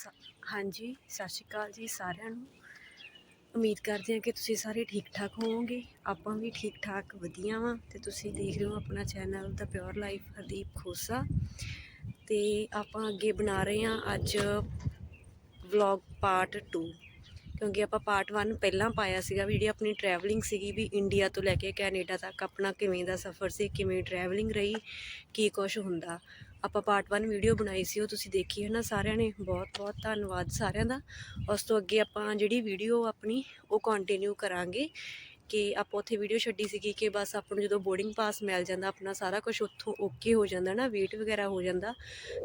ਸ- ਹਾਂਜੀ, ਸਤਿ ਸ਼੍ਰੀ ਅਕਾਲ ਜੀ ਸਾਰਿਆਂ ਨੂੰ। ਉਮੀਦ ਕਰਦੇ ਹਾਂ ਕਿ ਤੁਸੀਂ ਸਾਰੇ ਠੀਕ ਠਾਕ ਹੋਵੋਗੇ। ਆਪਾਂ ਵੀ ਠੀਕ ਠਾਕ ਵਧੀਆ ਵਾਂ ਤੇ ਤੁਸੀਂ ਦੇਖ ਰਹੇ ਹੋ ਆਪਣਾ ਚੈਨਲ ਦਾ ਪਿਓਰ ਲਾਈਫ ਹਰਦੀਪ ਖੋਸਾ। ਤੇ ਆਪਾਂ ਅੱਗੇ ਬਣਾ ਰਹੇ ਹਾਂ ਅੱਜ ਵਲੌਗ ਪਾਰਟ 2 ਕਿਉਂਕਿ ਆਪਾਂ ਪਾਰਟ 1 ਪਹਿਲਾਂ ਪਾਇਆ ਸੀਗਾ ਵੀ ਜਿਹੜੀ ਆਪਣੀ ਟਰੈਵਲਿੰਗ ਸੀਗੀ ਵੀ ਇੰਡੀਆ ਤੋਂ ਲੈ ਕੇ ਕੈਨੇਡਾ ਤੱਕ ਆਪਣਾ ਕਿਵੇਂ ਦਾ ਸਫ਼ਰ ਸੀ, ਕਿਵੇਂ ਟਰੈਵਲਿੰਗ ਰਹੀ, ਕੀ ਕੁਝ ਹੁੰਦਾ। ਆਪਾਂ ਪਾਰਟ 1 ਵੀਡੀਓ ਬਣਾਈ ਸੀ, ਉਹ ਤੁਸੀਂ ਦੇਖੀ ਹੈ ਨਾ ਸਾਰਿਆਂ ਨੇ। ਬਹੁਤ ਬਹੁਤ ਧੰਨਵਾਦ ਸਾਰਿਆਂ ਦਾ। ਉਸ ਤੋਂ ਅੱਗੇ ਆਪਾਂ ਜਿਹੜੀ ਵੀਡੀਓ ਆਪਣੀ, ਉਹ ਕੰਟੀਨਿਊ ਕਰਾਂਗੇ ਕਿ ਆਪਾਂ ਉੱਥੇ ਵੀਡੀਓ ਛੱਡੀ ਸੀਗੀ ਕਿ ਬਸ ਆਪਾਂ ਨੂੰ ਜਦੋਂ ਬੋਰਡਿੰਗ ਪਾਸ ਮਿਲ ਜਾਂਦਾ, ਆਪਣਾ ਸਾਰਾ ਕੁਝ ਉੱਥੋਂ ਓਕੇ ਹੋ ਜਾਂਦਾ ਨਾ ਵੇਟ ਵਗੈਰਾ ਹੋ ਜਾਂਦਾ,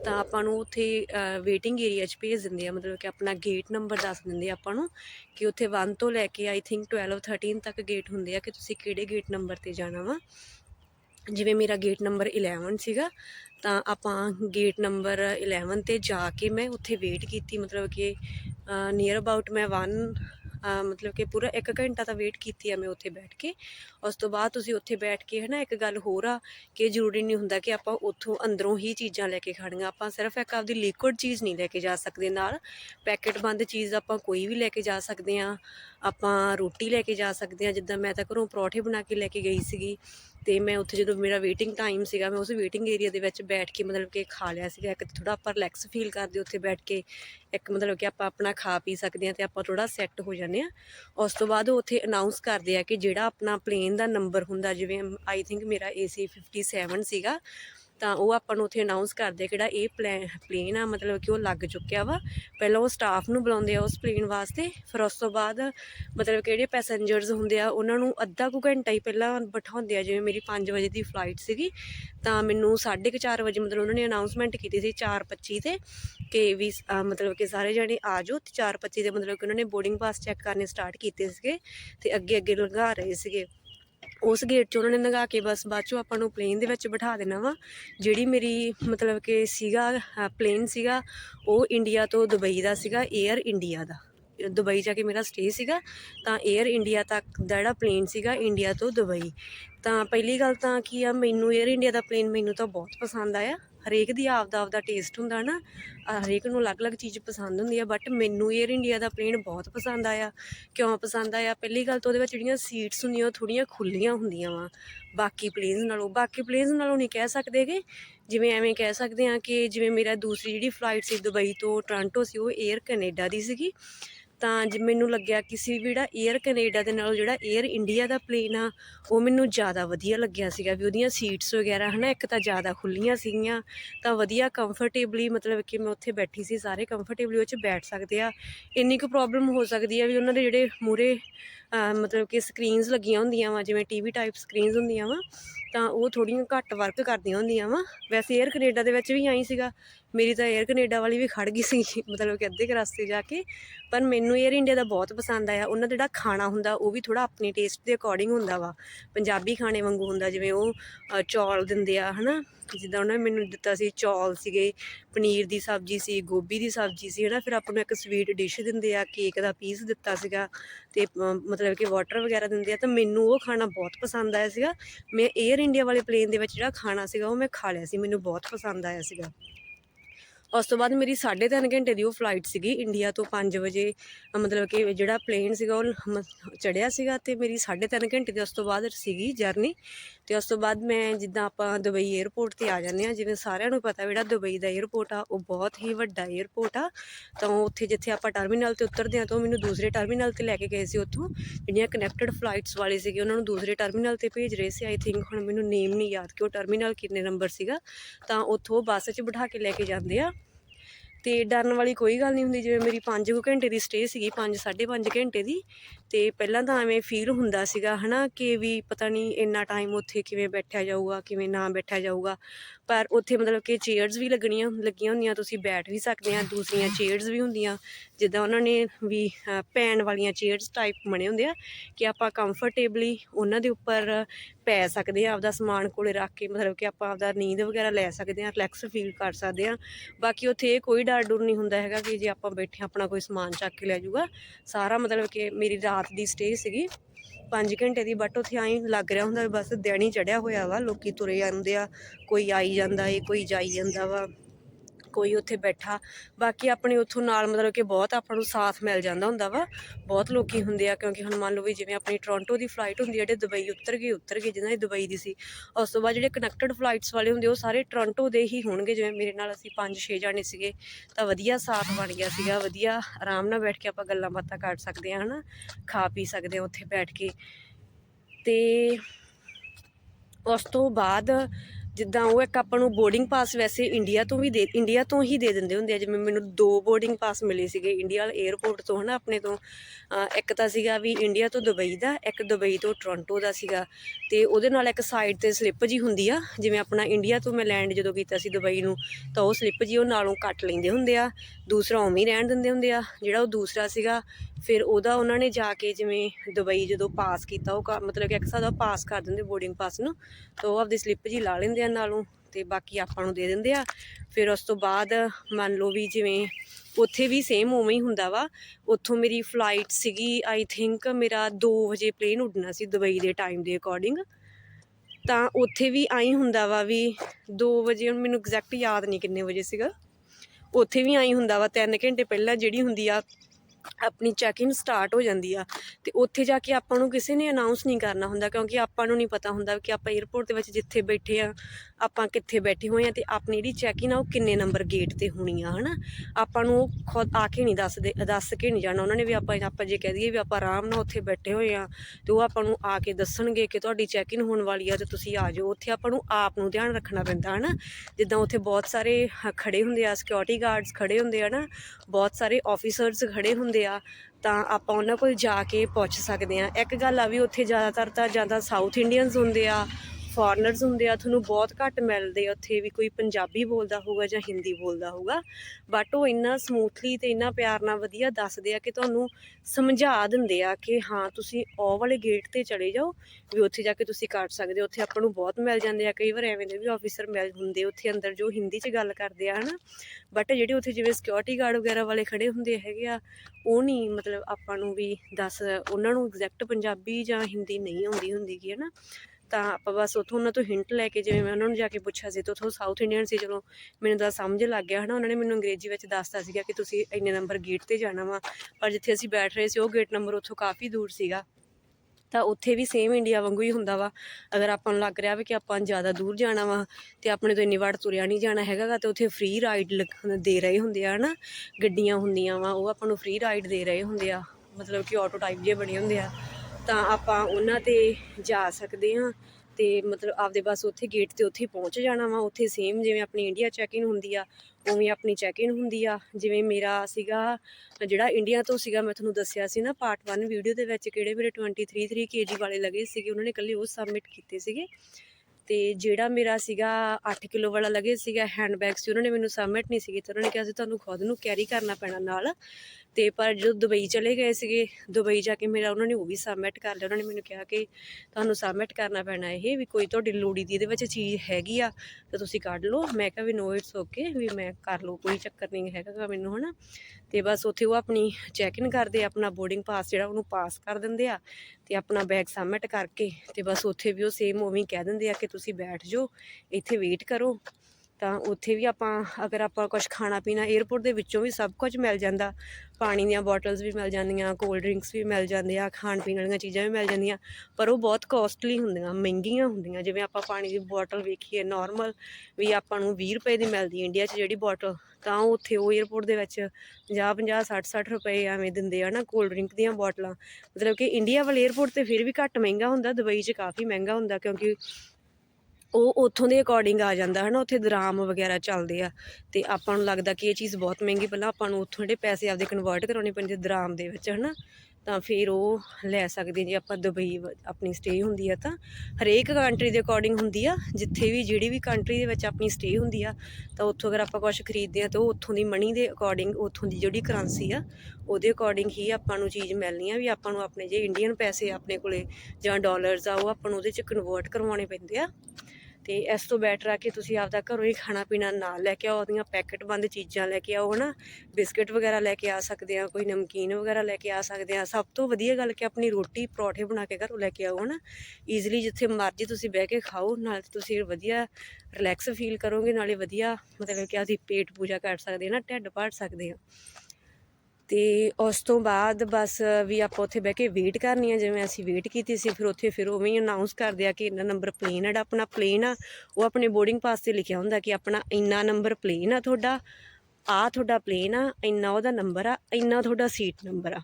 ਤਾਂ ਆਪਾਂ ਨੂੰ ਉੱਥੇ ਵੇਟਿੰਗ ਏਰੀਆ 'ਚ ਭੇਜ ਦਿੰਦੇ ਆ। ਮਤਲਬ ਕਿ ਆਪਣਾ ਗੇਟ ਨੰਬਰ ਦੱਸ ਦਿੰਦੇ ਆ ਆਪਾਂ ਨੂੰ ਕਿ ਉੱਥੇ 1 ਤੋਂ ਲੈ ਕੇ ਆਈ ਥਿੰਕ 12 13 ਤੱਕ ਗੇਟ ਹੁੰਦੇ ਆ ਕਿ ਤੁਸੀਂ ਕਿਹੜੇ ਗੇਟ ਨੰਬਰ ਤੇ ਜਾਣਾ ਵਾ। ਜਿਵੇਂ ਮੇਰਾ ਗੇਟ ਨੰਬਰ 11 ਸੀਗਾ, ਤਾਂ ਆਪਾਂ ਗੇਟ ਨੰਬਰ 11 ਤੇ ਜਾ ਕੇ ਮੈਂ ਉੱਥੇ ਵੇਟ ਕੀਤੀ, ਮਤਲਬ ਕਿ ਨੀਅਰ ਅਬਾਊਟ ਮੈਂ 1 ਮਤਲਬ ਕਿ ਪੂਰਾ 1 ਘੰਟਾ ਤਾਂ ਵੇਟ ਕੀਤੀ ਆ ਮੈਂ ਉੱਥੇ ਬੈਠ ਕੇ। ਉਸ ਤੋਂ ਬਾਅਦ ਤੁਸੀਂ ਉੱਥੇ ਬੈਠ ਕੇ ਹਨਾ ਇੱਕ ਗੱਲ ਹੋਰ ਆ ਕਿ ਜ਼ਰੂਰੀ ਨਹੀਂ ਹੁੰਦਾ ਕਿ ਆਪਾਂ ਉੱਥੋਂ ਅੰਦਰੋਂ ਹੀ ਚੀਜ਼ਾਂ ਲੈ ਕੇ ਖਾਣੀਆਂ ਆਪਾਂ ਸਿਰਫ ਇੱਕ ਆਪਦੀ ਲਿਕੁਇਡ ਚੀਜ਼ ਨਹੀਂ ਲੈ ਕੇ ਜਾ ਸਕਦੇ ਨਾਲ। ਪੈਕੇਟ ਬੰਦ ਚੀਜ਼ ਆਪਾਂ ਕੋਈ ਵੀ ਲੈ ਕੇ ਜਾ ਸਕਦੇ ਆ, ਆਪਾਂ ਰੋਟੀ ਲੈ ਕੇ ਜਾ ਸਕਦੇ ਆ, ਜਿੱਦਾਂ ਮੈਂ ਤਾਂ ਘਰੋਂ ਪਰੌਠੇ ਬਣਾ ਕੇ ਲੈ ਕੇ ਗਈ ਸੀਗੀ। ਅਤੇ ਮੈਂ ਉੱਥੇ ਜਦੋਂ ਮੇਰਾ ਵੇਟਿੰਗ ਟਾਈਮ ਸੀਗਾ, ਮੈਂ ਉਸ ਵੇਟਿੰਗ ਏਰੀਆ ਦੇ ਵਿੱਚ ਬੈਠ ਕੇ ਮਤਲਬ ਕਿ ਖਾ ਲਿਆ ਸੀਗਾ। ਇੱਕ ਥੋੜ੍ਹਾ ਆਪਾਂ ਰਿਲੈਕਸ ਫੀਲ ਕਰਦੇ ਉੱਥੇ ਬੈਠ ਕੇ, ਇੱਕ ਮਤਲਬ ਕਿ ਆਪਾਂ ਆਪਣਾ ਖਾ ਪੀ ਸਕਦੇ ਹਾਂ ਅਤੇ ਆਪਾਂ ਥੋੜ੍ਹਾ ਸੈੱਟ ਹੋ ਜਾਂਦੇ ਹਾਂ। ਉਸ ਤੋਂ ਬਾਅਦ ਉਹ ਉੱਥੇ ਅਨਾਉਂਸ ਕਰਦੇ ਆ ਕਿ ਜਿਹੜਾ ਆਪਣਾ ਪਲੇਨ ਦਾ ਨੰਬਰ ਹੁੰਦਾ, ਜਿਵੇਂ ਆਈ ਥਿੰਕ ਮੇਰਾ AC 57 ਸੀਗਾ ਤਾਂ ਉਹ ਆਪਾਂ ਨੂੰ ਉੱਥੇ ਅਨਾਉਂਸ ਕਰਦੇ ਕਿਹੜਾ ਇਹ ਪਲੈਨ ਪਲੇਨ ਆ, ਮਤਲਬ ਕਿ ਉਹ ਲੱਗ ਚੁੱਕਿਆ ਵਾ। ਪਹਿਲਾਂ ਉਹ ਸਟਾਫ ਨੂੰ ਬੁਲਾਉਂਦੇ ਆ ਉਸ ਪਲੇਨ ਵਾਸਤੇ, ਫਿਰ ਉਸ ਤੋਂ ਬਾਅਦ ਮਤਲਬ ਕਿਹੜੇ ਜਿਹੜੇ ਪੈਸੇਂਜਰਸ ਹੁੰਦੇ ਆ, ਉਹਨਾਂ ਨੂੰ ਅੱਧਾ ਕੁ ਘੰਟਾ ਹੀ ਪਹਿਲਾਂ ਬਿਠਾਉਂਦੇ ਆ, ਜਿਵੇਂ ਮੇਰੀ 5 ਵਜੇ ਦੀ ਫਲਾਈਟ ਸੀਗੀ, ਤਾਂ ਮੈਨੂੰ 4:30 ਵਜੇ ਮਤਲਬ ਉਹਨਾਂ ਨੇ ਅਨਾਉਂਸਮੈਂਟ ਕੀਤੀ ਸੀ 4:25 ਤੇ ਕਿ ਵੀ ਮਤਲਬ ਕਿ ਸਾਰੇ ਜਣੇ ਆ ਜਾਓ, ਤੇ 4:25 ਦੇ ਮਤਲਬ ਕਿ ਉਹਨਾਂ ਨੇ ਬੋਰਡਿੰਗ ਪਾਸ ਚੈੱਕ ਕਰਨੇ ਸਟਾਰਟ ਕੀਤੇ ਸੀਗੇ, ਤੇ ਅੱਗੇ ਅੱਗੇ ਲੰਘਾ ਰਹੇ ਸੀਗੇ। ਉਸ ਗੇਟ 'ਚ ਉਹਨਾਂ ਨੇ ਲੰਘਾ ਕੇ ਬਸ ਬਾਅਦ 'ਚੋਂ ਆਪਾਂ ਨੂੰ ਪਲੇਨ ਦੇ ਵਿੱਚ ਬਿਠਾ ਦੇਣਾ ਵਾ। ਜਿਹੜੀ ਮੇਰੀ ਮਤਲਬ ਕਿ ਸੀਗਾ ਪਲੇਨ ਸੀਗਾ, ਉਹ ਇੰਡੀਆ ਤੋਂ ਦੁਬਈ ਦਾ ਸੀਗਾ 에ਅਰ ਇੰਡੀਆ ਦਾ। ਦੁਬਈ ਜਾ ਕੇ ਮੇਰਾ ਸਟੇ ਸੀਗਾ, ਤਾਂ 에ਅਰ ਇੰਡੀਆ ਤੱਕ ਦਾ ਜਿਹੜਾ ਪਲੇਨ ਸੀਗਾ ਇੰਡੀਆ ਤੋਂ ਦੁਬਈ। ਤਾਂ ਪਹਿਲੀ ਗੱਲ ਤਾਂ ਕੀ ਆ, ਮੈਨੂੰ 에ਅਰ ਇੰਡੀਆ ਦਾ ਪਲੇਨ ਮੈਨੂੰ ਤਾਂ ਬਹੁਤ ਪਸੰਦ ਆਇਆ। ਹਰੇਕ ਦੀ ਆਪਦਾ ਆਪਦਾ ਟੇਸਟ ਹੁੰਦਾ ਨਾ ਹਰੇਕ ਨੂੰ ਅਲੱਗ-ਅਲੱਗ ਚੀਜ਼ ਪਸੰਦ ਹੁੰਦੀ ਆ ਬਟ ਮੈਨੂੰ 에ਅਰ ਇੰਡੀਆ ਦਾ ਪਲੇਨ ਬਹੁਤ ਪਸੰਦ ਆਇਆ। ਕਿਉਂ ਪਸੰਦ ਆਇਆ? ਪਹਿਲੀ ਗੱਲ ਤਾਂ ਉਹਦੇ ਵਿੱਚ ਜਿਹੜੀਆਂ ਸੀਟਸ ਹੁੰਦੀਆਂ, ਉਹ ਥੋੜੀਆਂ ਖੁੱਲੀਆਂ ਹੁੰਦੀਆਂ ਵਾ। ਬਾਕੀ ਪਲੇਨਸ ਨਾਲੋਂ, ਬਾਕੀ ਪਲੇਨਸ ਨਾਲੋਂ ਨਹੀਂ ਕਹਿ ਸਕਦੇਗੇ ਜਿਵੇਂ ਐਵੇਂ ਕਹਿ ਸਕਦੇ ਆ ਕਿ ਜਿਵੇਂ ਮੇਰਾ ਦੂਸਰੀ ਜਿਹੜੀ ਫਲਾਈਟ ਸੀ ਦੁਬਈ ਤੋਂ ਟੋਰਾਂਟੋ ਸੀ, ਉਹ 에ਅਰ ਕੈਨੇਡਾ ਦੀ ਸੀਗੀ। ਤਾਂ ਜੇ ਮੈਨੂੰ ਲੱਗਿਆ ਕਿਸੇ ਵੀ ਜਿਹੜਾ 에ਅਰ ਕੈਨੇਡਾ ਦੇ ਨਾਲ ਜਿਹੜਾ 에ਅਰ ਇੰਡੀਆ ਦਾ ਪਲੇਨ ਆ, ਉਹ ਮੈਨੂੰ ਜ਼ਿਆਦਾ ਵਧੀਆ ਲੱਗਿਆ ਸੀਗਾ ਵੀ ਉਹਦੀਆਂ ਸੀਟਸ ਵਗੈਰਾ, ਹਨਾ, ਇੱਕ ਤਾਂ ਜ਼ਿਆਦਾ ਖੁੱਲੀਆਂ ਸੀਗੀਆਂ, ਤਾਂ ਵਧੀਆ ਕੰਫਰਟੇਬਲੀ ਮਤਲਬ ਕਿ ਮੈਂ ਉੱਥੇ ਬੈਠੀ ਸੀ, ਸਾਰੇ ਕੰਫਰਟੇਬਲੀ ਉਹ 'ਚ ਬੈਠ ਸਕਦੇ ਆ। ਇੰਨੀ ਕੁ ਪ੍ਰੋਬਲਮ ਹੋ ਸਕਦੀ ਆ ਵੀ ਉਹਨਾਂ ਦੇ ਜਿਹੜੇ ਮੂਰੇ ਮਤਲਬ ਕਿ ਸਕਰੀਨਸ ਲੱਗੀਆਂ ਹੁੰਦੀਆਂ ਵਾ, ਜਿਵੇਂ ਟੀਵੀ ਟਾਈਪ ਸਕਰੀਨਸ ਹੁੰਦੀਆਂ ਵਾ, ਤਾਂ ਉਹ ਥੋੜੀਆਂ ਘੱਟ ਵਰਕ ਕਰਦੀਆਂ ਹੁੰਦੀਆਂ ਵਾ। ਵੈਸੇ 에ਅਰ ਕੈਨੇਡਾ ਦੇ ਵਿੱਚ ਵੀ ਆਈ ਸੀਗਾ। ਮੇਰੀ ਤਾਂ 에ਅਰ ਕੈਨੇਡਾ ਵਾਲੀ ਵੀ ਖੜ ਗਈ ਸੀ, ਮਤਲਬ ਕਿ ਅੱਧੇ ਰਸਤੇ ਜਾ ਕੇ। ਪਰ ਮੈਨੂੰ 에ਅਰ ਇੰਡੀਆ ਦਾ ਬਹੁਤ ਪਸੰਦ ਆਇਆ। ਉਹਨਾਂ ਦਾ ਜਿਹੜਾ ਖਾਣਾ ਹੁੰਦਾ, ਉਹ ਵੀ ਥੋੜਾ ਆਪਣੇ ਟੇਸਟ ਦੇ ਅਕੋਰਡਿੰਗ ਹੁੰਦਾ ਵਾ। ਪੰਜਾਬੀ ਖਾਣੇ ਵਾਂਗੂ ਹੁੰਦਾ, ਜਿਵੇਂ ਉਹ ਚੌਲ ਦਿੰਦੇ ਆ, ਹਨਾ? ਜਿੱਦਾਂ ਉਹਨਾਂ ਨੇ ਮੈਨੂੰ ਦਿੱਤਾ ਸੀ ਚੌਲ ਸੀਗੇ, ਪਨੀਰ ਦੀ ਸਬਜ਼ੀ ਸੀ, ਗੋਭੀ ਦੀ ਸਬਜ਼ੀ ਸੀ, ਹਨਾ, ਫਿਰ ਆਪਾਂ ਨੂੰ ਇੱਕ ਸਵੀਟ ਡਿਸ਼ ਦਿੰਦੇ ਆ ਕੇਕ ਦਾ ਪੀਸ ਦਿੱਤਾ ਸੀਗਾ ਤੇ ਮਤਲਬ ਕਿ ਵਾਟਰ ਵਗੈਰਾ ਦਿੰਦੇ ਆ, ਤਾਂ ਮੈਨੂੰ ਉਹ ਖਾਣਾ ਬਹੁਤ ਪਸੰਦ ਆਇਆ ਸੀਗਾ। ਮੈਂ 에ਅਰ ਇੰਡੀਆ ਵਾਲੇ ਪਲੇਨ ਦੇ ਵਿੱਚ ਜਿਹੜਾ ਖਾਣਾ ਸੀਗਾ, ਉਹ ਮੈਂ ਖਾ ਲਿਆ ਸੀ, ਮੈਨੂੰ ਬਹੁਤ ਪਸੰਦ ਆਇਆ ਸੀਗਾ। ਉਸ ਤੋਂ ਬਾਅਦ ਮੇਰੀ 3.5 ਘੰਟੇ ਦੀ ਉਹ ਫਲਾਈਟ ਸੀਗੀ ਇੰਡੀਆ ਤੋਂ 5 ਵਜੇ ਮਤਲਬ ਕਿ ਜਿਹੜਾ ਪਲੇਨ ਸੀਗਾ, ਉਹ ਚੜਿਆ ਸੀਗਾ ਤੇ ਮੇਰੀ 3.5 ਘੰਟੇ ਦੀ ਉਸ ਤੋਂ ਬਾਅਦ ਸੀਗੀ ਜਰਨੀ ਅਤੇ ਉਸ ਤੋਂ ਬਾਅਦ ਮੈਂ ਜਿੱਦਾਂ ਆਪਾਂ ਦੁਬਈ ਏਅਰਪੋਰਟ 'ਤੇ ਆ ਜਾਂਦੇ ਹਾਂ, ਜਿਵੇਂ ਸਾਰਿਆਂ ਨੂੰ ਪਤਾ ਜਿਹੜਾ ਦੁਬਈ ਦਾ ਏਅਰਪੋਰਟ ਆ, ਉਹ ਬਹੁਤ ਹੀ ਵੱਡਾ ਏਅਰਪੋਰਟ ਆ। ਤਾਂ ਉੱਥੇ ਜਿੱਥੇ ਆਪਾਂ ਟਰਮੀਨਲ 'ਤੇ ਉਤਰਦੇ ਹਾਂ ਤਾਂ ਉਹ ਮੈਨੂੰ ਦੂਸਰੇ ਟਰਮੀਨਲ 'ਤੇ ਲੈ ਕੇ ਗਏ ਸੀ ਉੱਥੋਂ। ਜਿਹੜੀਆਂ ਕਨੈਕਟਡ ਫਲਾਈਟਸ ਵਾਲੇ ਸੀਗੇ, ਉਹਨਾਂ ਨੂੰ ਦੂਸਰੇ ਟਰਮੀਨਲ 'ਤੇ ਭੇਜ ਰਹੇ ਸੀ। ਆਈ ਥਿੰਕ ਹੁਣ ਮੈਨੂੰ ਨੇਮ ਨਹੀਂ ਯਾਦ ਕਿ ਉਹ ਟਰਮੀਨਲ ਕਿੰਨੇ ਨੰਬਰ ਸੀਗਾ। ਤਾਂ ਉੱਥੋਂ ਬੱਸ 'ਚ ਬਿਠਾ ਕੇ ਲੈ ਕੇ ਜਾਂਦੇ ਆ। ਤੇ ਡਰਨ ਵਾਲੀ ਕੋਈ ਗੱਲ ਨਹੀਂ ਹੁੰਦੀ, ਜਿਵੇਂ ਮੇਰੀ 5 ਘੰਟੇ ਦੀ ਸਟੇ ਸੀਗੀ 5 5.5 ਘੰਟੇ ਦੀ, ਤੇ ਪਹਿਲਾਂ ਤਾਂ ਐਵੇਂ ਫੀਲ ਹੁੰਦਾ ਸੀਗਾ, ਹਨਾ, ਕਿ ਵੀ ਪਤਾ ਨਹੀਂ ਇੰਨਾ ਟਾਈਮ ਉੱਥੇ ਕਿਵੇਂ ਬੈਠਿਆ ਜਾਊਗਾ, ਕਿਵੇਂ ਨਾ ਬੈਠਿਆ ਜਾਊਗਾ। ਪਰ ਉੱਥੇ ਮਤਲਬ ਕਿ ਚੇਅਰਸ ਵੀ ਲੱਗਣੀਆਂ ਲੱਗੀਆਂ ਹੁੰਦੀਆਂ, ਤੁਸੀਂ ਬੈਠ ਵੀ ਸਕਦੇ ਆ, ਦੂਸਰੀਆਂ ਚੇਅਰਸ ਵੀ ਹੁੰਦੀਆਂ। ਜਿੱਦਾਂ ਉਹਨਾਂ ਨੇ ਵੀ ਪੈਣ ਵਾਲੀਆਂ ਚੇਅਰਸ ਟਾਈਪ ਬਣੇ ਹੁੰਦੇ ਆ ਕਿ ਆਪਾਂ ਕੰਫਰਟੇਬਲੀ ਉਹਨਾਂ ਦੇ ਉੱਪਰ ਪੈ ਸਕਦੇ ਆ, ਆਪਦਾ ਸਮਾਨ ਕੋਲੇ ਰੱਖ ਕੇ, ਮਤਲਬ ਕਿ ਆਪਾਂ ਆਪਦਾ ਨੀਂਦ ਵਗੈਰਾ ਲੈ ਸਕਦੇ ਆ ਰਿਲੈਕਸ ਫੀਲ ਕਰ ਸਕਦੇ ਆ। ਬਾਕੀ ਉੱਥੇ ਇਹ ਕੋਈ ਡਰ ਡੁਰ ਨਹੀਂ ਹੁੰਦਾ ਹੈਗਾ ਕਿ ਜੇ ਆਪਾਂ ਬੈਠੇ ਆਪਣਾ ਕੋਈ ਸਮਾਨ ਚੱਕ ਕੇ ਲੈ ਜਾਊਗਾ। ਸਾਰਾ ਮਤਲਬ ਕਿ ਮੇਰੀ ਰਾਤ ਦੀ ਸਟੇ ਸੀਗੀ। 5 ਘੰਟੇ ਦੀ ਬਟ ਉੱਥੇ ਆਈ ਲੱਗ ਰਿਹਾ ਹੁੰਦਾ ਬਸ ਦਿਨ ਹੀ ਚੜਿਆ ਹੋਇਆ ਵਾ, ਲੋਕੀ ਤੁਰੇ ਜਾਂਦੇ ਆ, ਕੋਈ ਆਈ ਜਾਂਦਾ ਏ, ਕੋਈ ਜਾਈ ਜਾਂਦਾ ਵਾ। ਕੋਈ ਉੱਥੇ ਬੈਠਾ, ਬਾਕੀ ਆਪਣੇ ਉੱਥੋਂ ਨਾਲ ਮਤਲਬ ਕਿ ਬਹੁਤ ਆਪਾਂ ਨੂੰ ਸਾਥ ਮਿਲ ਜਾਂਦਾ ਹੁੰਦਾ ਵਾ। ਬਹੁਤ ਲੋਕੀ ਹੁੰਦੇ ਆ, ਕਿਉਂਕਿ ਹੁਣ ਮੰਨ ਲਓ ਵੀ ਜਿਵੇਂ ਆਪਣੀ ਟੋਰਾਂਟੋ ਦੀ ਫਲਾਈਟ ਹੁੰਦੀ ਹੈ ਜਿਹੜੇ ਦੁਬਈ ਉਤਰ ਗਏ ਉਤਰ ਗਏ, ਜਿਹਨਾਂ ਦੀ ਦੁਬਈ ਦੀ ਸੀ। ਉਸ ਤੋਂ ਬਾਅਦ ਜਿਹੜੇ ਕਨੈਕਟਡ ਫਲਾਈਟਸ ਵਾਲੇ ਹੁੰਦੇ ਉਹ ਸਾਰੇ ਟੋਰਾਂਟੋ ਦੇ ਹੀ ਹੋਣਗੇ। ਜਿਵੇਂ ਮੇਰੇ ਨਾਲ ਅਸੀਂ 5-6 ਜਾਣੇ ਸੀਗੇ, ਤਾਂ ਵਧੀਆ ਸਾਥ ਬਣ ਗਿਆ ਸੀਗਾ। ਵਧੀਆ ਆਰਾਮ ਨਾਲ ਬੈਠ ਕੇ ਆਪਾਂ ਗੱਲਾਂ ਬਾਤਾਂ ਕਰ ਸਕਦੇ ਹਾਂ ਹਨਾ? ਖਾ ਪੀ ਸਕਦੇ ਹਾਂ ਉੱਥੇ ਬੈਠ ਕੇ। ਤੇ ਉਸ ਤੋਂ ਬਾਅਦ ਜਿੱਦਾਂ ਉਹ ਇੱਕ ਆਪਾਂ ਨੂੰ ਬੋਰਡਿੰਗ ਪਾਸ ਵੈਸੇ ਇੰਡੀਆ ਤੋਂ ਵੀ ਦੇ ਇੰਡੀਆ ਤੋਂ ਹੀ ਦੇ ਦਿੰਦੇ ਹੁੰਦੇ ਆ। ਜਿਵੇਂ ਮੈਨੂੰ ਦੋ ਬੋਰਡਿੰਗ ਪਾਸ ਮਿਲੇ ਸੀਗੇ ਇੰਡੀਆ ਵਾਲੇ 에ਅਰਪੋਰਟ ਤੋਂ, ਹਨਾ, ਆਪਣੇ ਤੋਂ। ਇੱਕ ਤਾਂ ਸੀਗਾ ਵੀ ਇੰਡੀਆ ਤੋਂ ਦੁਬਈ ਦਾ, ਇੱਕ ਦੁਬਈ ਤੋਂ ਟੋਰਾਂਟੋ ਦਾ ਸੀਗਾ। ਤੇ ਉਹਦੇ ਨਾਲ ਇੱਕ ਸਾਈਡ ਤੇ ਸਲਿੱਪ ਜੀ ਹੁੰਦੀ ਆ, ਜਿਵੇਂ ਆਪਣਾ ਇੰਡੀਆ ਤੋਂ ਮੈਂ ਲੈਂਡ ਜਦੋਂ ਕੀਤਾ ਸੀ ਦੁਬਈ ਨੂੰ, ਤਾਂ ਉਹ ਸਲਿੱਪ ਜੀ ਉਹ ਨਾਲੋਂ ਕੱਟ ਲੈਂਦੇ ਹੁੰਦੇ ਆ। ਦੂਸਰਾ ਉਵੇਂ ਹੀ ਰਹਿਣ ਦਿੰਦੇ ਹੁੰਦੇ ਆ, ਜਿਹੜਾ ਉਹ ਦੂਸਰਾ ਸੀਗਾ ਫਿਰ ਉਹਦਾ ਉਹਨਾਂ ਨੇ ਜਾ ਕੇ ਜਿਵੇਂ ਦੁਬਈ ਜਦੋਂ ਪਾਸ ਕੀਤਾ, ਉਹ ਕ- ਮਤਲਬ ਕਿ ਇੱਕ ਹਿਸਾਬ ਦਾ ਪਾਸ ਕਰ ਦਿੰਦੇ ਬੋਰਡਿੰਗ ਪਾਸ ਨੂੰ, ਤਾਂ ਉਹ ਆਪਦੀ ਸਲਿੱਪ ਜੀ ਲਾ ਲੈਂਦੇ ਆ ਨਾਲੋਂ ਤੇ ਬਾਕੀ ਆਪਾਂ ਨੂੰ ਦੇ ਦਿੰਦੇ ਆ। ਫਿਰ ਉਸ ਤੋਂ ਬਾਅਦ ਮੰਨ ਲਓ ਵੀ ਜਿਵੇਂ ਉੱਥੇ ਵੀ ਸੇਮ ਉਵੇਂ ਹੀ ਹੁੰਦਾ ਵਾ। ਉੱਥੋਂ ਮੇਰੀ ਫਲਾਈਟ ਸੀਗੀ ਆਈ ਥਿੰਕ ਮੇਰਾ 2 ਵਜੇ ਪਲੇਨ ਉੱਡਣਾ ਸੀ ਦੁਬਈ ਦੇ ਟਾਈਮ ਦੇ ਅਕੋਰਡਿੰਗ ਤਾਂ ਉੱਥੇ ਵੀ ਆਈ ਹੁੰਦਾ ਵਾ ਵੀ 2 ਵਜੇ, ਹੁਣ ਮੈਨੂੰ ਐਗਜ਼ੈਕਟ ਯਾਦ ਨਹੀਂ ਕਿੰਨੇ ਵਜੇ ਸੀਗਾ। ਉੱਥੇ ਵੀ ਆਈ ਹੁੰਦਾ ਵਾ 3 ਘੰਟੇ ਪਹਿਲਾਂ ਜਿਹੜੀ ਹੁੰਦੀ ਆ ਆਪਣੀ ਚੈਕਿੰਗ ਸਟਾਰਟ ਹੋ ਜਾਂਦੀ ਆ। ਤੇ ਉੱਥੇ ਜਾ ਕੇ ਆਪਾਂ ਨੂੰ ਕਿਸੇ ਨੇ ਅਨਾਉਂਸ ਨਹੀਂ ਕਰਨਾ ਹੁੰਦਾ, ਕਿਉਂਕਿ ਆਪਾਂ ਨੂੰ ਨਹੀਂ ਪਤਾ ਹੁੰਦਾ ਕਿ ਆਪਾਂ 에ਅਰਪੋਰਟ ਦੇ ਵਿੱਚ ਜਿੱਥੇ ਬੈਠੇ ਆ, ਆਪਾਂ ਕਿੱਥੇ ਬੈਠੇ ਹੋਏ ਆ ਤੇ ਆਪਣੀ ਜਿਹੜੀ ਚੈਕਿੰਗ ਆ ਉਹ ਕਿੰਨੇ ਨੰਬਰ ਗੇਟ ਤੇ ਹੋਣੀ ਆ, ਹਨਾ? ਆਪਾਂ ਨੂੰ ਉਹ ਖੁਦ ਆ ਕੇ ਨਹੀਂ ਦੱਸਦੇ, ਦੱਸ ਕੇ ਨਹੀਂ ਜਾਣਾ ਉਹਨਾਂ ਨੇ ਵੀ ਆਪਾਂ ਆਪਾਂ ਜੇ ਕਹਿ ਦਈਏ ਵੀ ਆਪਾਂ ਆਰਾਮ ਨਾਲ ਉੱਥੇ ਬੈਠੇ ਹੋਏ ਆ, ਤੇ ਉਹ ਆਪਾਂ ਨੂੰ ਆ ਕੇ ਦੱਸਣਗੇ ਕਿ ਤੁਹਾਡੀ ਚੈਕਿੰਗ ਹੋਣ ਵਾਲੀ ਆ ਤੇ ਤੁਸੀਂ ਆ ਜਾਓ। ਉੱਥੇ ਆਪਾਂ ਨੂੰ ਆਪ ਨੂੰ ਧਿਆਨ ਰੱਖਣਾ ਪੈਂਦਾ, ਹਨਾ? ਜਿੱਦਾਂ ਉੱਥੇ ਬਹੁਤ ਸਾਰੇ ਖੜੇ ਹੁੰਦੇ ਆ ਸਿਕਿਉਰਿਟੀ ਗਾਰਡਸ ਖੜੇ ਹੁੰਦੇ ਆ ਨਾ ਬਹੁਤ ਸਾਰੇ ਆਫੀਸਰਸ ਖੜੇ ਹੁੰਦੇ ਆ, ਤਾਂ ਆਪਾਂ ਉਹਨਾਂ ਕੋਲ ਜਾ ਕੇ ਪੁੱਛ ਸਕਦੇ ਹਾਂ। ਇੱਕ ਗੱਲ ਆ ਵੀ ਉੱਥੇ ਜ਼ਿਆਦਾਤਰ ਤਾਂ ਜ਼ਿਆਦਾ ਸਾਊਥ ਇੰਡੀਅਨਸ ਹੁੰਦੇ ਆ ਫੋਰਨਰਸ ਹੁੰਦੇ ਆ, ਤੁਹਾਨੂੰ ਬਹੁਤ ਘੱਟ ਮਿਲਦੇ ਆ, ਉੱਥੇ ਵੀ ਕੋਈ ਪੰਜਾਬੀ ਬੋਲਦਾ ਹੋਊਗਾ ਜਾਂ ਹਿੰਦੀ ਬੋਲਦਾ ਹੋਊਗਾ। ਬਟ ਉਹ ਇੰਨਾ ਸਮੂਥਲੀ ਤੇ ਇੰਨਾ ਪਿਆਰ ਨਾਲ ਵਧੀਆ ਦੱਸਦੇ ਆ ਕਿ ਤੁਹਾਨੂੰ ਸਮਝਾ ਦਿੰਦੇ ਆ ਕਿ ਹਾਂ, ਤੁਸੀਂ ਉਹ ਵਾਲੇ ਗੇਟ ਤੇ ਚਲੇ ਜਾਓ, ਵੀ ਉੱਥੇ ਜਾ ਕੇ ਤੁਸੀਂ ਕੱਟ ਸਕਦੇ ਹੋ। ਉੱਥੇ ਆਪਾਂ ਨੂੰ ਬਹੁਤ ਮਿਲ ਜਾਂਦੇ ਆ, ਕਈ ਵਾਰ ਐਵੇਂ ਦੇ ਵੀ ਆਫੀਸਰ ਮਿਲ ਹੁੰਦੇ ਉੱਥੇ ਅੰਦਰ ਜੋ ਹਿੰਦੀ 'ਚ ਗੱਲ ਕਰਦੇ ਆ, ਹਨਾ। ਬਟ ਜਿਹੜੇ ਉੱਥੇ ਜਿਵੇਂ ਸਿਕਿਉਰਿਟੀ ਗਾਰਡ ਵਗੈਰਾ ਵਾਲੇ ਖੜੇ ਹੁੰਦੇ ਹੈਗੇ ਆ, ਉਹ ਨਹੀਂ ਮਤਲਬ ਆਪਾਂ ਨੂੰ ਵੀ ਦੱਸ, ਉਹਨਾਂ ਨੂੰ ਐਗਜ਼ੈਕਟ ਪੰਜਾਬੀ ਜਾਂ ਹਿੰਦੀ ਨਹੀਂ ਆਉਂਦੀ ਹੁੰਦੀ ਗੀ, ਹਨਾ। ਤਾਂ ਆਪਾਂ ਬਸ ਉੱਥੋਂ ਉਹਨਾਂ ਤੋਂ ਹਿੰਟ ਲੈ ਕੇ ਜਿਵੇਂ ਮੈਂ ਉਹਨਾਂ ਨੂੰ ਜਾ ਕੇ ਪੁੱਛਿਆ ਸੀ ਤਾਂ ਉੱਥੋਂ ਸਾਊਥ ਇੰਡੀਅਨ ਸੀ, ਚਲੋ ਮੈਨੂੰ ਤਾਂ ਸਮਝ ਲੱਗ ਗਿਆ ਹਨਾ, ਉਹਨਾਂ ਨੇ ਮੈਨੂੰ ਅੰਗਰੇਜ਼ੀ ਵਿੱਚ ਦੱਸਤਾ ਸੀਗਾ ਕਿ ਤੁਸੀਂ ਇੰਨੇ ਨੰਬਰ ਗੇਟ ਤੇ ਜਾਣਾ ਵਾ, ਪਰ ਜਿੱਥੇ ਅਸੀਂ ਬੈਠ ਰਹੇ ਸੀ ਉਹ ਗੇਟ ਨੰਬਰ ਉੱਥੋਂ ਕਾਫੀ ਦੂਰ ਸੀਗਾ। ਤਾਂ ਉੱਥੇ ਵੀ ਸੇਮ ਇੰਡੀਆ ਵਾਂਗੂ ਹੀ ਹੁੰਦਾ ਵਾ, ਅਗਰ ਆਪਾਂ ਨੂੰ ਲੱਗ ਰਿਹਾ ਵਾ ਕਿ ਆਪਾਂ ਜ਼ਿਆਦਾ ਦੂਰ ਜਾਣਾ ਵਾ ਤੇ ਆਪਣੇ ਤੋਂ ਇੰਨੀ ਵਾਰ ਤੁਰਿਆ ਨਹੀਂ ਜਾਣਾ ਹੈਗਾ ਗਾ ਤੇ ਉੱਥੇ ਫ੍ਰੀ ਰਾਈਡ ਦੇ ਰਹੇ ਹੁੰਦੇ ਆ ਹਨਾ, ਗੱਡੀਆਂ ਹੁੰਦੀਆਂ ਵਾ, ਉਹ ਆਪਾਂ ਨੂੰ ਫ੍ਰੀ ਰਾਈਡ ਦੇ ਰਹੇ ਹੁੰਦੇ ਆ, ਮਤਲਬ ਕਿ ਆਟੋ ਟਾਈਪ ਜਿਹੇ ਬਣੇ ਹੁੰਦੇ ਆ। ਤਾਂ ਆਪਾਂ ਉਹਨਾਂ ਤੇ ਜਾ ਸਕਦੇ ਹਾਂ ਤੇ ਮਤਲਬ ਆਪਦੇ ਬਸ ਉੱਥੇ ਗੇਟ ਤੇ ਉੱਥੇ ਪਹੁੰਚ ਜਾਣਾ ਵਾ, ਉੱਥੇ ਸੇਮ ਜਿਵੇਂ ਆਪਣੀ ਇੰਡੀਆ ਚੈੱਕ ਇਨ ਹੁੰਦੀ ਆ, ਉਵੇਂ ਆਪਣੀ ਚੈੱਕ ਇਨ ਹੁੰਦੀ ਆ। ਜਿਵੇਂ ਮੇਰਾ ਸੀਗਾ, ਜਿਹੜਾ ਇੰਡੀਆ ਤੋਂ ਸੀਗਾ, ਮੈਂ ਤੁਹਾਨੂੰ ਦੱਸਿਆ ਸੀ ਨਾ ਪਾਰਟ 1 ਵੀਡੀਓ ਦੇ ਵਿੱਚ ਕਿਹੜੇ ਮੇਰੇ 23 3 ਕੇਜੀ ਵਾਲੇ ਲੱਗੇ ਸੀਗੇ, ਉਹਨਾਂ ਨੇ ਇਕੱਲੇ ਉਹ ਸਬਮਿਟ ਕੀਤੇ ਸੀਗੇ। ਤੇ ਜਿਹੜਾ ਮੇਰਾ ਸੀਗਾ 8 ਕਿਲੋ ਵਾਲਾ ਲੱਗੇ ਸੀਗਾ ਹੈਂਡਬੈਗ ਸੀ ਉਹਨਾਂ ਨੇ ਮੈਨੂੰ ਸਬਮਿਟ ਨਹੀਂ ਸੀ ਕੀਤਾ ਉਹਨਾਂ ਨੇ ਕਿਹਾ ਸੀ, ਤੁਹਾਨੂੰ ਖੁਦ ਨੂੰ ਕੈਰੀ ਕਰਨਾ ਪੈਣਾ ਨਾਲ। ਤੇ ਪਰ ਜਦੋਂ ਦੁਬਈ ਚਲੇ ਗਏ ਸੀਗੇ ਦੁਬਈ ਜਾ ਕੇ ਮੇਰਾ ਉਹਨਾਂ ਨੇ ਉਹ ਵੀ ਸਬਮਿਟ ਕਰ ਲਿਆ ਉਹਨਾਂ ਨੇ ਮੈਨੂੰ ਕਿਹਾ ਕਿ ਤੁਹਾਨੂੰ ਸਬਮਿਟ ਕਰਨਾ ਪੈਣਾ ਇਹ ਵੀ ਕੋਈ ਤੁਹਾਡੀ ਲੋੜੀ ਦੀ ਇਹਦੇ ਵਿੱਚ ਚੀਜ਼ ਹੈਗੀ ਆ ਤਾਂ ਤੁਸੀਂ ਕੱਢ ਲਓ। ਮੈਂ ਕਿਹਾ ਵੀ ਨੋ ਇਟਸ ਓਕੇ ਵੀ ਮੈਂ ਕਰ ਲਓ ਕੋਈ ਚੱਕਰ ਨਹੀਂ ਹੈਗਾ ਗਾ ਮੈਨੂੰ ਹਨਾ। ਤੇ ਬਸ ਉੱਥੇ ਉਹ ਆਪਣੀ ਚੈੱਕ ਇਨ ਕਰਦੇ ਆ, ਆਪਣਾ ਬੋਰਡਿੰਗ ਪਾਸ ਜਿਹੜਾ ਉਹਨੂੰ ਪਾਸ ਕਰ ਦਿੰਦੇ ਆ ਤੇ ਆਪਣਾ ਬੈਗ ਸਬਮਿਟ ਕਰਕੇ ਤੇ ਬਸ ਉੱਥੇ ਵੀ ਉਹ ਸੇਮ ਉਵੇਂ ਕਹਿ ਦਿੰਦੇ ਆ ਕਿ ਤੁਸੀਂ ਬੈਠ ਜਾਓ ਇੱਥੇ ਵੇਟ ਕਰੋ। ਤਾਂ ਉੱਥੇ ਵੀ ਆਪਾਂ, ਅਗਰ ਆਪਾਂ ਕੁਝ ਖਾਣਾ ਪੀਣਾ 에어ਪੋਰਟ ਦੇ ਵਿੱਚੋਂ ਵੀ ਸਭ ਕੁਝ ਮਿਲ ਜਾਂਦਾ। ਪਾਣੀ ਦੀਆਂ ਬੋਟਲਸ ਵੀ ਮਿਲ ਜਾਂਦੀਆਂ ਕੋਲਡ ਡਰਿੰਕਸ ਵੀ ਮਿਲ ਜਾਂਦੇ ਆ, ਖਾਣ ਪੀਣ ਵਾਲੀਆਂ ਚੀਜ਼ਾਂ ਵੀ ਮਿਲ ਜਾਂਦੀਆਂ। ਪਰ ਉਹ ਬਹੁਤ ਕੋਸਟਲੀ ਹੁੰਦੀਆਂ, ਮਹਿੰਗੀਆਂ ਹੁੰਦੀਆਂ। ਜਿਵੇਂ ਆਪਾਂ ਪਾਣੀ ਦੀ ਬੋਟਲ ਵੇਖੀਏ ਨਾਰਮਲ ਵੀ ਆਪਾਂ ਨੂੰ 20 ਰੁਪਏ ਦੀ ਮਿਲਦੀ ਇੰਡੀਆ 'ਚ ਜਿਹੜੀ ਬੋਟਲ ਤਾਂ ਉੱਥੇ ਉਹ 에어ਪੋਰਟ ਦੇ ਵਿੱਚ 50 50 60 60 ਰੁਪਏ ਐਵੇਂ ਦਿੰਦੇ ਆ ਨਾ ਕੋਲਡ ਡਰਿੰਕ ਦੀਆਂ ਬੋਟਲਾਂ ਮਤਲਬ ਕਿ ਇੰਡੀਆ ਵਾਲੇ 에어ਪੋਰਟ ਤੇ ਫਿਰ ਵੀ ਘੱਟ ਮਹਿੰਗਾ ਹੁੰਦਾ, ਦੁਬਈ 'ਚ ਕਾਫੀ ਮਹਿੰਗਾ ਹੁੰਦਾ ਕਿਉਂਕਿ ਉਹ ਉੱਥੋਂ ਦੇ ਅਕੋਰਡਿੰਗ ਆ ਜਾਂਦਾ ਹਨਾ, ਉੱਥੇ ਦਰਾਮ ਵਗੈਰਾ ਚੱਲਦੇ ਆ। ਤੇ ਆਪਾਂ ਨੂੰ ਲੱਗਦਾ ਕਿ ਇਹ ਚੀਜ਼ ਬਹੁਤ ਮਹਿੰਗੀ, ਪਹਿਲਾਂ ਆਪਾਂ ਨੂੰ ਉੱਥੋਂ ਜਿਹੜੇ ਪੈਸੇ ਆਪਦੇ ਕਨਵਰਟ ਕਰਾਉਣੇ ਪੈਂਦੇ ਦਰਾਮ ਦੇ ਵਿੱਚ ਹਨਾ, ਤਾਂ ਫਿਰ ਉਹ ਲੈ ਸਕਦੇ ਜੇ ਆਪਾਂ ਦੁਬਈ ਆਪਣੀ ਸਟੇ ਹੁੰਦੀ ਆ ਤਾਂ। ਹਰੇਕ ਕੰਟਰੀ ਦੇ ਅਕੋਰਡਿੰਗ ਹੁੰਦੀ ਆ, ਜਿੱਥੇ ਵੀ ਜਿਹੜੀ ਵੀ ਕੰਟਰੀ ਦੇ ਵਿੱਚ ਆਪਣੀ ਸਟੇ ਹੁੰਦੀ ਆ, ਤਾਂ ਉੱਥੋਂ ਅਗਰ ਆਪਾਂ ਕੁਝ ਖਰੀਦਦੇ ਆ ਤਾਂ ਉਹ ਉੱਥੋਂ ਦੀ ਮਨੀ ਦੇ ਅਕੋਰਡਿੰਗ ਉੱਥੋਂ ਦੀ ਜਿਹੜੀ ਕਰੰਸੀ ਆ, ਉਹਦੇ ਅਕੋਰਡਿੰਗ ਹੀ ਆਪਾਂ ਨੂੰ ਚੀਜ਼ ਮਿਲਣੀ ਆ ਵੀ ਆਪਾਂ ਨੂੰ ਆਪਣੇ ਜੇ ਇੰਡੀਅਨ ਪੈਸੇ ਆਪਣੇ ਕੋਲੇ ਜਾਂ ਡਾਲਰਸ ਆ, ਉਹ ਆਪਾਂ ਨੂੰ ਉਹਦੇ ਚ ਕਨਵਰਟ ਕਰਵਾਉਣੇ ਪੈਂਦੇ ਆ। ਤੇ ਇਸ ਤੋਂ ਬੈਟਰ ਆ ਕਿ ਤੁਸੀਂ ਆਪਦਾ ਘਰੋਂ ਹੀ ਖਾਣਾ ਪੀਣਾ ਨਾਲ ਲੈ ਕੇ ਆਓ ਉਹਦੀਆਂ ਪੈਕਟ ਬੰਦ ਚੀਜ਼ਾਂ ਲੈ ਕੇ ਆਓ, ਹਨਾ? ਬਿਸਕਟ ਵਗੈਰਾ ਲੈ ਕੇ ਆ ਸਕਦੇ ਆ, ਕੋਈ ਨਮਕੀਨ ਵਗੈਰਾ ਲੈ ਕੇ ਆ ਸਕਦੇ ਆ। ਸਭ ਤੋਂ ਵਧੀਆ ਗੱਲ ਕਿ ਆਪਣੀ ਰੋਟੀ ਪਰੌਠੇ ਬਣਾ ਕੇ ਘਰੋਂ ਲੈ ਕੇ ਆਓ, ਹਨਾ? ਈਜ਼ੀਲੀ ਜਿੱਥੇ ਮਰਜ਼ੀ ਤੁਸੀਂ ਬਹਿ ਕੇ ਖਾਓ, ਨਾਲ ਤੁਸੀਂ ਵਧੀਆ ਰਿਲੈਕਸ ਫੀਲ ਕਰੋਗੇ, ਨਾਲੇ ਵਧੀਆ ਮਤਲਬ ਕਿ ਆਦੀ ਪੇਟ ਪੂਜਾ ਕਰ ਸਕਦੇ ਆ ਨਾ ਢਿੱਡ ਭਰ ਸਕਦੇ ਆ। ਅਤੇ ਉਸ ਤੋਂ ਬਾਅਦ ਬਸ ਵੀ ਆਪਾਂ ਉੱਥੇ ਬਹਿ ਕੇ ਵੇਟ ਕਰਨੀ ਆ, ਜਿਵੇਂ ਅਸੀਂ ਵੇਟ ਕੀਤੀ ਸੀ, ਫਿਰ ਉੱਥੇ ਫਿਰ ਉਵੇਂ ਹੀ ਅਨਾਉਂਸ ਕਰਦੇ ਆ ਕਿ ਇੰਨਾ ਨੰਬਰ ਪਲੇਨ ਹੈ ਜਿਹੜਾ ਆਪਣਾ ਪਲੇਨ ਆ, ਉਹ ਆਪਣੇ ਬੋਰਡਿੰਗ ਪਾਸ ਤੇ ਲਿਖਿਆ ਹੁੰਦਾ ਕਿ ਆਪਣਾ ਇੰਨਾ ਨੰਬਰ ਪਲੇਨ ਆ ਤੁਹਾਡਾ ਆ ਤੁਹਾਡਾ ਪਲੇਨ ਆ, ਇੰਨਾ ਉਹਦਾ ਨੰਬਰ ਆ, ਇੰਨਾ ਤੁਹਾਡਾ ਸੀਟ ਨੰਬਰ ਆ।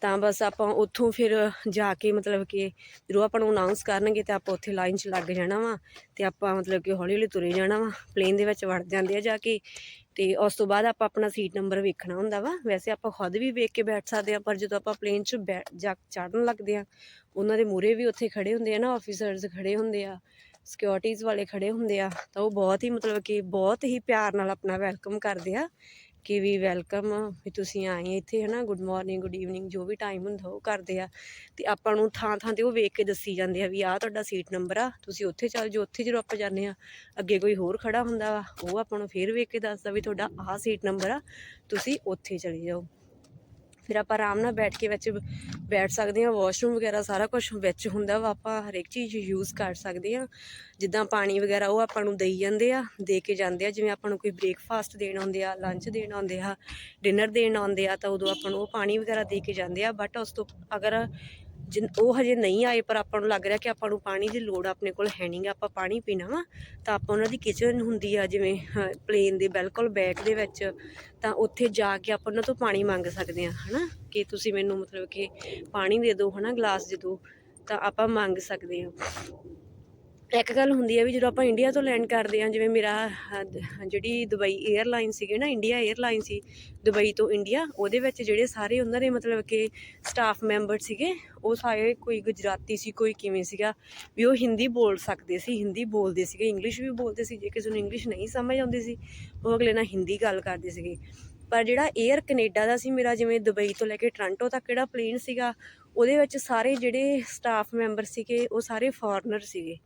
ਤਾਂ ਬਸ ਆਪਾਂ ਉੱਥੋਂ ਫਿਰ ਜਾ ਕੇ ਮਤਲਬ ਕਿ ਜਦੋਂ ਆਪਾਂ ਨੂੰ ਅਨਾਉਂਸ ਕਰਨਗੇ ਤਾਂ ਆਪਾਂ ਉੱਥੇ ਲਾਈਨ 'ਚ ਲੱਗ ਜਾਣਾ ਵਾ ਤੇ ਆਪਾਂ ਮਤਲਬ ਕਿ ਹੌਲੀ ਹੌਲੀ ਤੁਰੇ ਜਾਣਾ ਵਾ ਪਲੇਨ ਦੇ ਵਿੱਚ ਵੜ ਜਾਂਦੇ ਆ ਜਾ ਕੇ। ਤੇ ਉਸ ਤੋਂ ਬਾਅਦ ਆਪਾਂ ਆਪਣਾ ਸੀਟ ਨੰਬਰ ਵੇਖਣਾ ਹੁੰਦਾ ਵਾ। ਵੈਸੇ ਆਪਾਂ ਖੁਦ ਵੀ ਵੇਖ ਕੇ ਬੈਠ ਸਕਦੇ ਆ ਪਰ ਜਦੋਂ ਆਪਾਂ ਪਲੇਨ 'ਚ ਬੈ, ਜਾ ਚੜਨ ਲੱਗਦੇ ਆ ਉਹਨਾਂ ਦੇ ਮੂਰੇ ਵੀ ਉੱਥੇ ਖੜੇ ਹੁੰਦੇ ਆ ਨਾ ਆਫੀਸਰਸ ਖੜੇ ਹੁੰਦੇ ਆ ਸਿਕਿਉਰਿਟੀਜ਼ ਵਾਲੇ ਖੜੇ ਹੁੰਦੇ ਆ, ਤਾਂ ਉਹ ਬਹੁਤ ਹੀ ਮਤਲਬ ਕਿ ਬਹੁਤ ਹੀ ਪਿਆਰ ਨਾਲ ਆਪਣਾ ਵੈਲਕਮ ਕਰਦੇ ਆ। ਕਿ ਵੀ ਵੈਲਕਮ, ਵੀ ਤੁਸੀਂ ਆਏ ਇੱਥੇ ਹੈ ਨਾ ਗੁੱਡ ਮਾਰਨਿੰਗ, ਗੁੱਡ ਈਵਨਿੰਗ, ਜੋ ਵੀ ਟਾਈਮ ਹੁੰਦਾ ਉਹ ਕਰਦੇ ਆ। ਅਤੇ ਆਪਾਂ ਨੂੰ ਥਾਂ ਥਾਂ ਤੇ ਉਹ ਵੇਖ ਕੇ ਦੱਸੀ ਜਾਂਦੇ ਆ ਵੀ ਆਹ ਤੁਹਾਡਾ ਸੀਟ ਨੰਬਰ ਆ, ਤੁਸੀਂ ਉੱਥੇ ਚੱਲ ਜਾਓ, ਉੱਥੇ ਜਦੋਂ ਆਪਾਂ ਜਾਂਦੇ ਆ, ਅੱਗੇ ਕੋਈ ਹੋਰ ਖੜਾ ਹੁੰਦਾ ਵਾ, ਉਹ ਆਪਾਂ ਨੂੰ ਫੇਰ ਵੇਖ ਕੇ ਦੱਸਦਾ ਵੀ ਤੁਹਾਡਾ ਆਹ ਸੀਟ ਨੰਬਰ ਆ, ਤੁਸੀਂ ਉੱਥੇ ਚਲੇ ਜਾਓ। ਫਿਰ ਆਪਾਂ ਆਰਾਮ ਨਾਲ ਬੈਠ ਕੇ ਵਿੱਚ ਬੈਠ ਸਕਦੇ ਹਾਂ ਵਾਸ਼ਰੂਮ ਵਗੈਰਾ ਸਾਰਾ ਕੁਝ ਵਿੱਚ ਹੁੰਦਾ ਵਾ, ਆਪਾਂ ਹਰੇਕ ਚੀਜ਼ ਯੂਜ਼ ਕਰ ਸਕਦੇ ਹਾਂ। ਜਿੱਦਾਂ ਪਾਣੀ ਵਗੈਰਾ ਉਹ ਆਪਾਂ ਨੂੰ ਦੇਈ ਜਾਂਦੇ ਆ, ਦੇ ਕੇ ਜਾਂਦੇ ਆ, ਜਿਵੇਂ ਆਪਾਂ ਨੂੰ ਕੋਈ ਬ੍ਰੇਕਫਾਸਟ ਦੇਣ ਆਉਂਦੇ ਆ ਲੰਚ ਦੇਣ ਆਉਂਦੇ ਆ ਡਿਨਰ ਦੇਣ ਆਉਂਦੇ ਆ, ਤਾਂ ਉਦੋਂ ਆਪਾਂ ਨੂੰ ਉਹ ਪਾਣੀ ਵਗੈਰਾ ਦੇ ਕੇ ਜਾਂਦੇ ਆ ਬਟ ਉਸ ਤੋਂ ਅਗਰ ਉਹ ਹਜੇ ਨਹੀਂ ਆਏ, ਪਰ ਆਪਾਂ ਨੂੰ ਲੱਗ ਰਿਹਾ ਕਿ ਆਪਾਂ ਨੂੰ ਪਾਣੀ ਦੀ ਲੋੜ ਆਪਣੇ ਕੋਲ ਹੈ ਨਹੀਂ ਆਪਾਂ ਪਾਣੀ ਪੀਣਾ ਵਾ, ਤਾਂ ਆਪਾਂ ਉਹਨਾਂ ਦੀ ਕਿਚਨ ਹੁੰਦੀ ਆ, ਜਿਵੇਂ ਪਲੇਨ ਦੇ ਬਿਲਕੁਲ ਬੈਕ ਦੇ ਵਿੱਚ, ਤਾਂ ਉੱਥੇ ਜਾ ਕੇ ਆਪਾਂ ਉਹਨਾਂ ਤੋਂ ਪਾਣੀ ਮੰਗ ਸਕਦੇ ਆ ਹਨਾ? ਕਿ ਤੁਸੀਂ ਮੈਨੂੰ ਮਤਲਬ ਕਿ ਪਾਣੀ ਦੇ ਦਿਓ, ਹਨਾ, ਗਲਾਸ ਦੇ ਦਿਓ, ਤਾਂ ਆਪਾਂ ਮੰਗ ਸਕਦੇ ਆ ਇੱਕ ਗੱਲ ਹੁੰਦੀ ਹੈ ਵੀ ਜਦੋਂ ਆਪਾਂ ਇੰਡੀਆ ਤੋਂ ਲੈਂਡ ਕਰਦੇ ਹਾਂ, ਜਿਵੇਂ ਮੇਰਾ ਜਿਹੜੀ ਦੁਬਈ 에ਅਰਲਾਈਨ ਸੀਗੀ ਨਾ ਇੰਡੀਆ 에ਅਰਲਾਈਨ ਸੀ, ਦੁਬਈ ਤੋਂ ਇੰਡੀਆ ਉਹਦੇ ਵਿੱਚ ਜਿਹੜੇ ਸਾਰੇ ਉਹਨਾਂ ਦੇ ਮਤਲਬ ਕਿ ਸਟਾਫ ਮੈਂਬਰ ਸੀਗੇ, ਉਹ ਸਾਰੇ ਕੋਈ ਗੁਜਰਾਤੀ ਸੀ, ਕੋਈ ਕਿਵੇਂ ਸੀਗਾ, ਵੀ ਉਹ ਹਿੰਦੀ ਬੋਲ ਸਕਦੇ ਸੀ, ਹਿੰਦੀ ਬੋਲਦੇ ਸੀਗੇ ਇੰਗਲਿਸ਼ ਵੀ ਬੋਲਦੇ ਸੀ, ਜੇ ਕਿਸੇ ਨੂੰ ਇੰਗਲਿਸ਼ ਨਹੀਂ ਸਮਝ ਆਉਂਦੀ ਸੀ, ਉਹ ਅਗਲੇ ਨਾਲ ਹਿੰਦੀ ਗੱਲ ਕਰਦੇ ਸੀਗੇ। ਪਰ ਜਿਹੜਾ 에ਅਰ ਕੈਨੇਡਾ ਦਾ ਸੀ ਮੇਰਾ, ਜਿਵੇਂ ਦੁਬਈ ਤੋਂ ਲੈ ਕੇ ਟ੍ਰਾਂਟੋ ਤੱਕ ਜਿਹੜਾ ਪਲੇਨ ਸੀਗਾ, ਉਹਦੇ ਵਿੱਚ ਸਾਰੇ ਜਿਹੜੇ ਸਟਾਫ ਮੈਂਬਰ ਸੀਗੇ, ਉਹ ਸਾਰੇ ਫੋਰਨਰ ਸੀਗੇ।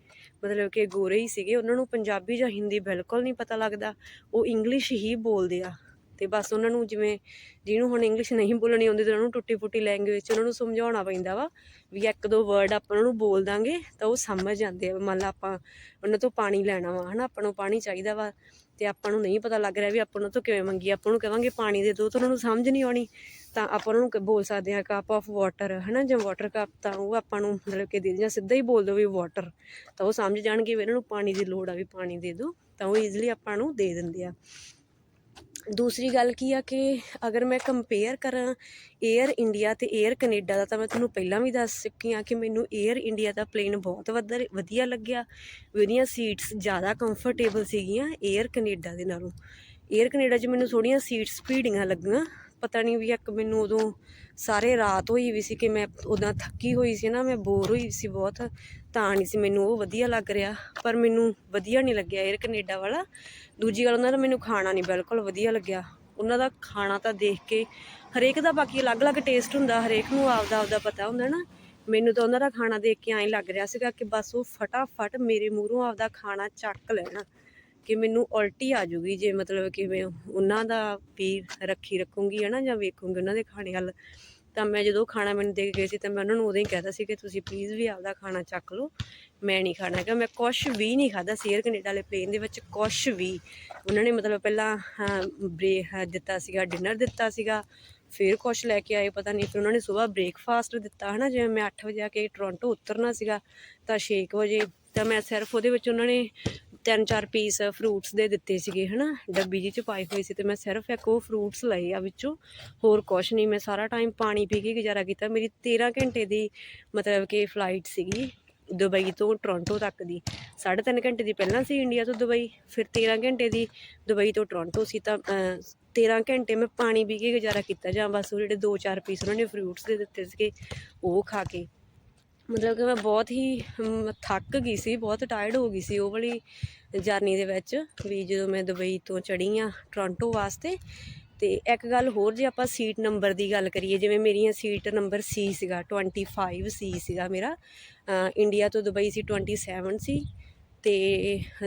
ਮਤਲਬ ਕਿ ਗੋਰੇ ਹੀ ਸੀਗੇ, ਉਹਨਾਂ ਨੂੰ ਪੰਜਾਬੀ ਜਾਂ ਹਿੰਦੀ ਬਿਲਕੁਲ ਨਹੀਂ ਪਤਾ ਲੱਗਦਾ। ਉਹ ਇੰਗਲਿਸ਼ ਹੀ ਬੋਲਦੇ ਆ। ਤੇ ਬਸ ਉਹਨਾਂ ਨੂੰ ਜਿਵੇਂ ਜਿਹਨੂੰ ਹੁਣ ਇੰਗਲਿਸ਼ ਨਹੀਂ ਬੋਲਣੀ ਆਉਂਦੀ ਤਾਂ ਉਹਨਾਂ ਨੂੰ ਟੁੱਟੀ ਫੁੱਟੀ ਲੈਂਗੁਏਜ 'ਚ ਉਹਨਾਂ ਨੂੰ ਸਮਝਾਉਣਾ ਪੈਂਦਾ ਵਾ ਵੀ ਇੱਕ ਦੋ ਵਰਡ ਆਪਾਂ ਉਹਨਾਂ ਨੂੰ ਬੋਲ ਦਾਂਗੇ ਤਾਂ ਉਹ ਸਮਝ ਜਾਂਦੇ ਆ ਮੰਨ ਲਾ ਆਪਾਂ ਉਹਨਾਂ ਤੋਂ ਪਾਣੀ ਲੈਣਾ ਵਾ, ਹਨਾ, ਆਪਾਂ ਨੂੰ ਪਾਣੀ ਚਾਹੀਦਾ ਵਾ ਤੇ ਆਪਾਂ ਨੂੰ ਨਹੀਂ ਪਤਾ ਲੱਗ ਰਿਹਾ ਵੀ ਆਪਾਂ ਉਹਨਾਂ ਤੋਂ ਕਿਵੇਂ ਮੰਗੀ ਆਪਾਂ ਨੂੰ ਕਹਾਂਗੇ ਪਾਣੀ ਦੇ ਦਿਓ ਤਾਂ ਉਹਨਾਂ ਨੂੰ ਸਮਝ ਨਹੀਂ ਆਉਣੀ ਤਾਂ ਆਪਾਂ ਉਹਨਾਂ ਨੂੰ ਕ- ਬੋਲ ਸਕਦੇ ਹਾਂ ਕੱਪ ਆਫ ਵਾਟਰ ਹਨਾ, ਜਾਂ ਵਾਟਰ ਕੱਪ ਤਾਂ ਉਹ ਆਪਾਂ ਨੂੰ ਮਤਲਬ ਕਿ ਦੇ ਜਾਂ ਸਿੱਧਾ ਹੀ ਬੋਲ ਦਿਓ ਵੀ ਵਾਟਰ ਤਾਂ ਉਹ ਸਮਝ ਜਾਣਗੇ ਵੀ ਇਹਨਾਂ ਨੂੰ ਪਾਣੀ ਦੀ ਲੋੜ ਆ ਵੀ ਪਾਣੀ ਦੇ ਦਿਓ ਤਾਂ ਉਹ ਈਜ਼ੀਲੀ ਆਪਾਂ ਨੂੰ ਦੇ ਦਿੰਦੇ ਆ। ਦੂਸਰੀ ਗੱਲ ਕੀ ਆ ਕਿ ਅਗਰ ਮੈਂ ਕੰਪੇਅਰ ਕਰਾਂ 에ਅਰ ਇੰਡੀਆ ਅਤੇ 에ਅਰ ਕੈਨੇਡਾ ਦਾ ਤਾਂ ਮੈਂ ਤੁਹਾਨੂੰ ਪਹਿਲਾਂ ਵੀ ਦੱਸ ਚੁੱਕੀ ਹਾਂ ਕਿ ਮੈਨੂੰ 에ਅਰ ਇੰਡੀਆ ਦਾ ਪਲੇਨ ਬਹੁਤ ਵਧੀਆ ਲੱਗਿਆ। ਉਹਦੀਆਂ ਸੀਟਸ ਜ਼ਿਆਦਾ ਕੰਫਰਟੇਬਲ ਸੀਗੀਆਂ 에ਅਰ ਕੈਨੇਡਾ ਦੇ ਨਾਲੋਂ। 에ਅਰ ਕੈਨੇਡਾ 'ਚ ਮੈਨੂੰ ਥੋੜੀਆਂ ਸੀਟਸ ਭੀੜੀਆਂ ਲੱਗੀਆਂ। ਪਤਾ ਨਹੀਂ ਵੀ ਇੱਕ ਮੈਨੂੰ ਉਦੋਂ ਸਾਰੇ ਰਾਤ ਹੋਈ ਵੀ ਸੀ ਕਿ ਮੈਂ ਉਦਾਂ ਥੱਕੀ ਹੋਈ ਸੀ ਨਾ, ਮੈਂ ਬੋਰ ਹੋਈ ਸੀ ਬਹੁਤ। ਤਾਂ ਨਹੀਂ ਸੀ ਮੈਨੂੰ ਉਹ ਵਧੀਆ ਲੱਗ ਰਿਹਾ, ਪਰ ਮੈਨੂੰ ਵਧੀਆ ਨਹੀਂ ਲੱਗਿਆ 에ਅਰ ਕੈਨੇਡਾ ਵਾਲਾ। ਦੂਜੀ ਗੱਲ, ਉਹਨਾਂ ਦਾ ਮੈਨੂੰ ਖਾਣਾ ਨਹੀਂ ਬਿਲਕੁਲ ਵਧੀਆ ਲੱਗਿਆ। ਉਹਨਾਂ ਦਾ ਖਾਣਾ ਤਾਂ ਦੇਖ ਕੇ ਹਰੇਕ ਦਾ ਬਾਕੀ ਅਲੱਗ-ਅਲੱਗ ਟੇਸਟ ਹੁੰਦਾ, ਹਰੇਕ ਨੂੰ ਆਪਦਾ ਆਪਦਾ ਪਤਾ ਹੁੰਦਾ ਨਾ। ਮੈਨੂੰ ਤਾਂ ਉਹਨਾਂ ਦਾ ਖਾਣਾ ਦੇਖ ਕੇ ਐਂ ਲੱਗ ਰਿਹਾ ਸੀਗਾ ਕਿ ਬਸ ਉਹ ਫਟਾਫਟ ਮੇਰੇ ਮੂਹਰੋਂ ਆਪਦਾ ਖਾਣਾ ਚੱਕ ਲੈਣਾ, ਕਿ ਮੈਨੂੰ ਉਲਟੀ ਆ ਜੂਗੀ ਜੇ ਮਤਲਬ ਕਿ ਮੈਂ ਉਹਨਾਂ ਦਾ ਵੀ ਰੱਖੀ ਰੱਖੂੰਗੀ ਹੈ ਨਾ ਜਾਂ ਵੇਖੂੰਗੀ ਉਹਨਾਂ ਦੇ ਖਾਣੇ ਵੱਲ। ਤਾਂ ਮੈਂ ਜਦੋਂ ਖਾਣਾ ਮੈਨੂੰ ਦੇ ਕੇ ਗਏ ਸੀ ਤਾਂ ਮੈਂ ਉਹਨਾਂ ਨੂੰ ਉਦੋਂ ਹੀ ਕਹਿਤਾ ਸੀ ਕਿ ਤੁਸੀਂ ਪਲੀਜ਼ ਵੀ ਆਪਦਾ ਖਾਣਾ ਚੱਕ ਲਓ। ਮੈਂ ਨਹੀਂ ਖਾਣਾ ਹੈਗਾ। ਮੈਂ ਕੁਛ ਵੀ ਨਹੀਂ ਖਾਦਾ ਸੀਅਰ ਕੈਨੇਡਾ ਵਾਲੇ ਪਲੇਨ ਦੇ ਵਿੱਚ ਕੁਛ ਵੀ। ਉਹਨਾਂ ਨੇ ਮਤਲਬ ਪਹਿਲਾਂ ਬ੍ਰੇ ਦਿੱਤਾ ਸੀਗਾ ਡਿਨਰ ਦਿੱਤਾ ਸੀਗਾ। ਫਿਰ ਕੁਛ ਲੈ ਕੇ ਆਏ, ਪਤਾ ਨਹੀਂ, ਫਿਰ ਉਹਨਾਂ ਨੇ ਸਵੇਰ ਬ੍ਰੇਕਫਾਸਟ ਦਿੱਤਾ, ਹਨਾ। ਜਿਵੇਂ ਮੈਂ 8 ਵਜੇ ਆ ਕੇ ਟੋਰਾਂਟੋ ਉਤਰਨਾ ਸੀਗਾ ਤਾਂ 6 ਵਜੇ ਤਾਂ ਮੈਂ ਸਿਰਫ ਉਹਦੇ ਵਿੱਚ ਉਹਨਾਂ ਨੇ ਤਿੰਨ ਚਾਰ ਪੀਸ ਫਰੂਟਸ ਦੇ ਦਿੱਤੇ ਸੀਗੇ ਹਨਾ? ਡੱਬੀ ਜੀ ਚ ਪਾਏ ਹੋਏ ਸੀ ਤੇ ਮੈਂ ਸਿਰਫ ਇੱਕ ਉਹ ਫਰੂਟਸ ਲਏ ਆ ਵਿੱਚੋਂ ਹੋਰ ਕੁਛ ਨਹੀਂ। ਮੈਂ ਸਾਰਾ ਟਾਈਮ ਪਾਣੀ ਪੀ ਕੇ ਗੁਜ਼ਾਰਾ ਕੀਤਾ। ਮੇਰੀ 13 ਘੰਟੇ ਦੀ ਮਤਲਬ ਕਿ ਫਲਾਈਟ ਸੀਗੀ ਦੁਬਈ ਤੋਂ ਟੋਰਾਂਟੋ ਤੱਕ ਦੀ। 3.5 ਘੰਟੇ ਦੀ ਪਹਿਲਾਂ ਸੀ ਇੰਡੀਆ ਤੋਂ ਦੁਬਈ ਫਿਰ 13 ਘੰਟੇ ਦੀ ਦੁਬਈ ਤੋਂ ਟੋਰਾਂਟੋ ਸੀ ਤਾਂ ਅਹ, 13 ਘੰਟੇ ਮੈਂ ਪਾਣੀ ਪੀ ਕੇ ਗੁਜ਼ਾਰਾ ਕੀਤਾ। ਜਾਂ ਬਸ ਉਹ ਜਿਹੜੇ 2-4 ਪੀਸ ਉਹਨਾਂ ਨੇ ਫਰੂਟਸ ਦੇ ਦਿੱਤੇ ਸੀਗੇ ਉਹ ਖਾ ਕੇ। ਮਤਲਬ ਕਿ ਮੈਂ ਬਹੁਤ ਹੀ ਥੱਕ ਗਈ ਸੀ, ਬਹੁਤ ਟਾਇਰਡ ਹੋ ਗਈ ਸੀ ਉਹ ਵਾਲੀ ਜਰਨੀ ਦੇ ਵਿੱਚ ਵੀ ਜਦੋਂ ਮੈਂ ਦੁਬਈ ਤੋਂ ਚੜੀ ਆ ਟੋਰਾਂਟੋ ਵਾਸਤੇ। ਤੇ ਇੱਕ ਗੱਲ ਹੋਰ ਜੇ ਆਪਾਂ ਸੀਟ ਨੰਬਰ ਦੀ ਗੱਲ ਕਰੀਏ, ਜਿਵੇਂ ਮੇਰੀਆਂ ਸੀਟ ਨੰਬਰ ਸੀ ਸੀਗਾ 25 ਸੀ ਸੀਗਾ ਮੇਰਾ ਇੰਡੀਆ ਤੋਂ ਦੁਬਈ ਸੀ 27 ਸੀ ਤੇ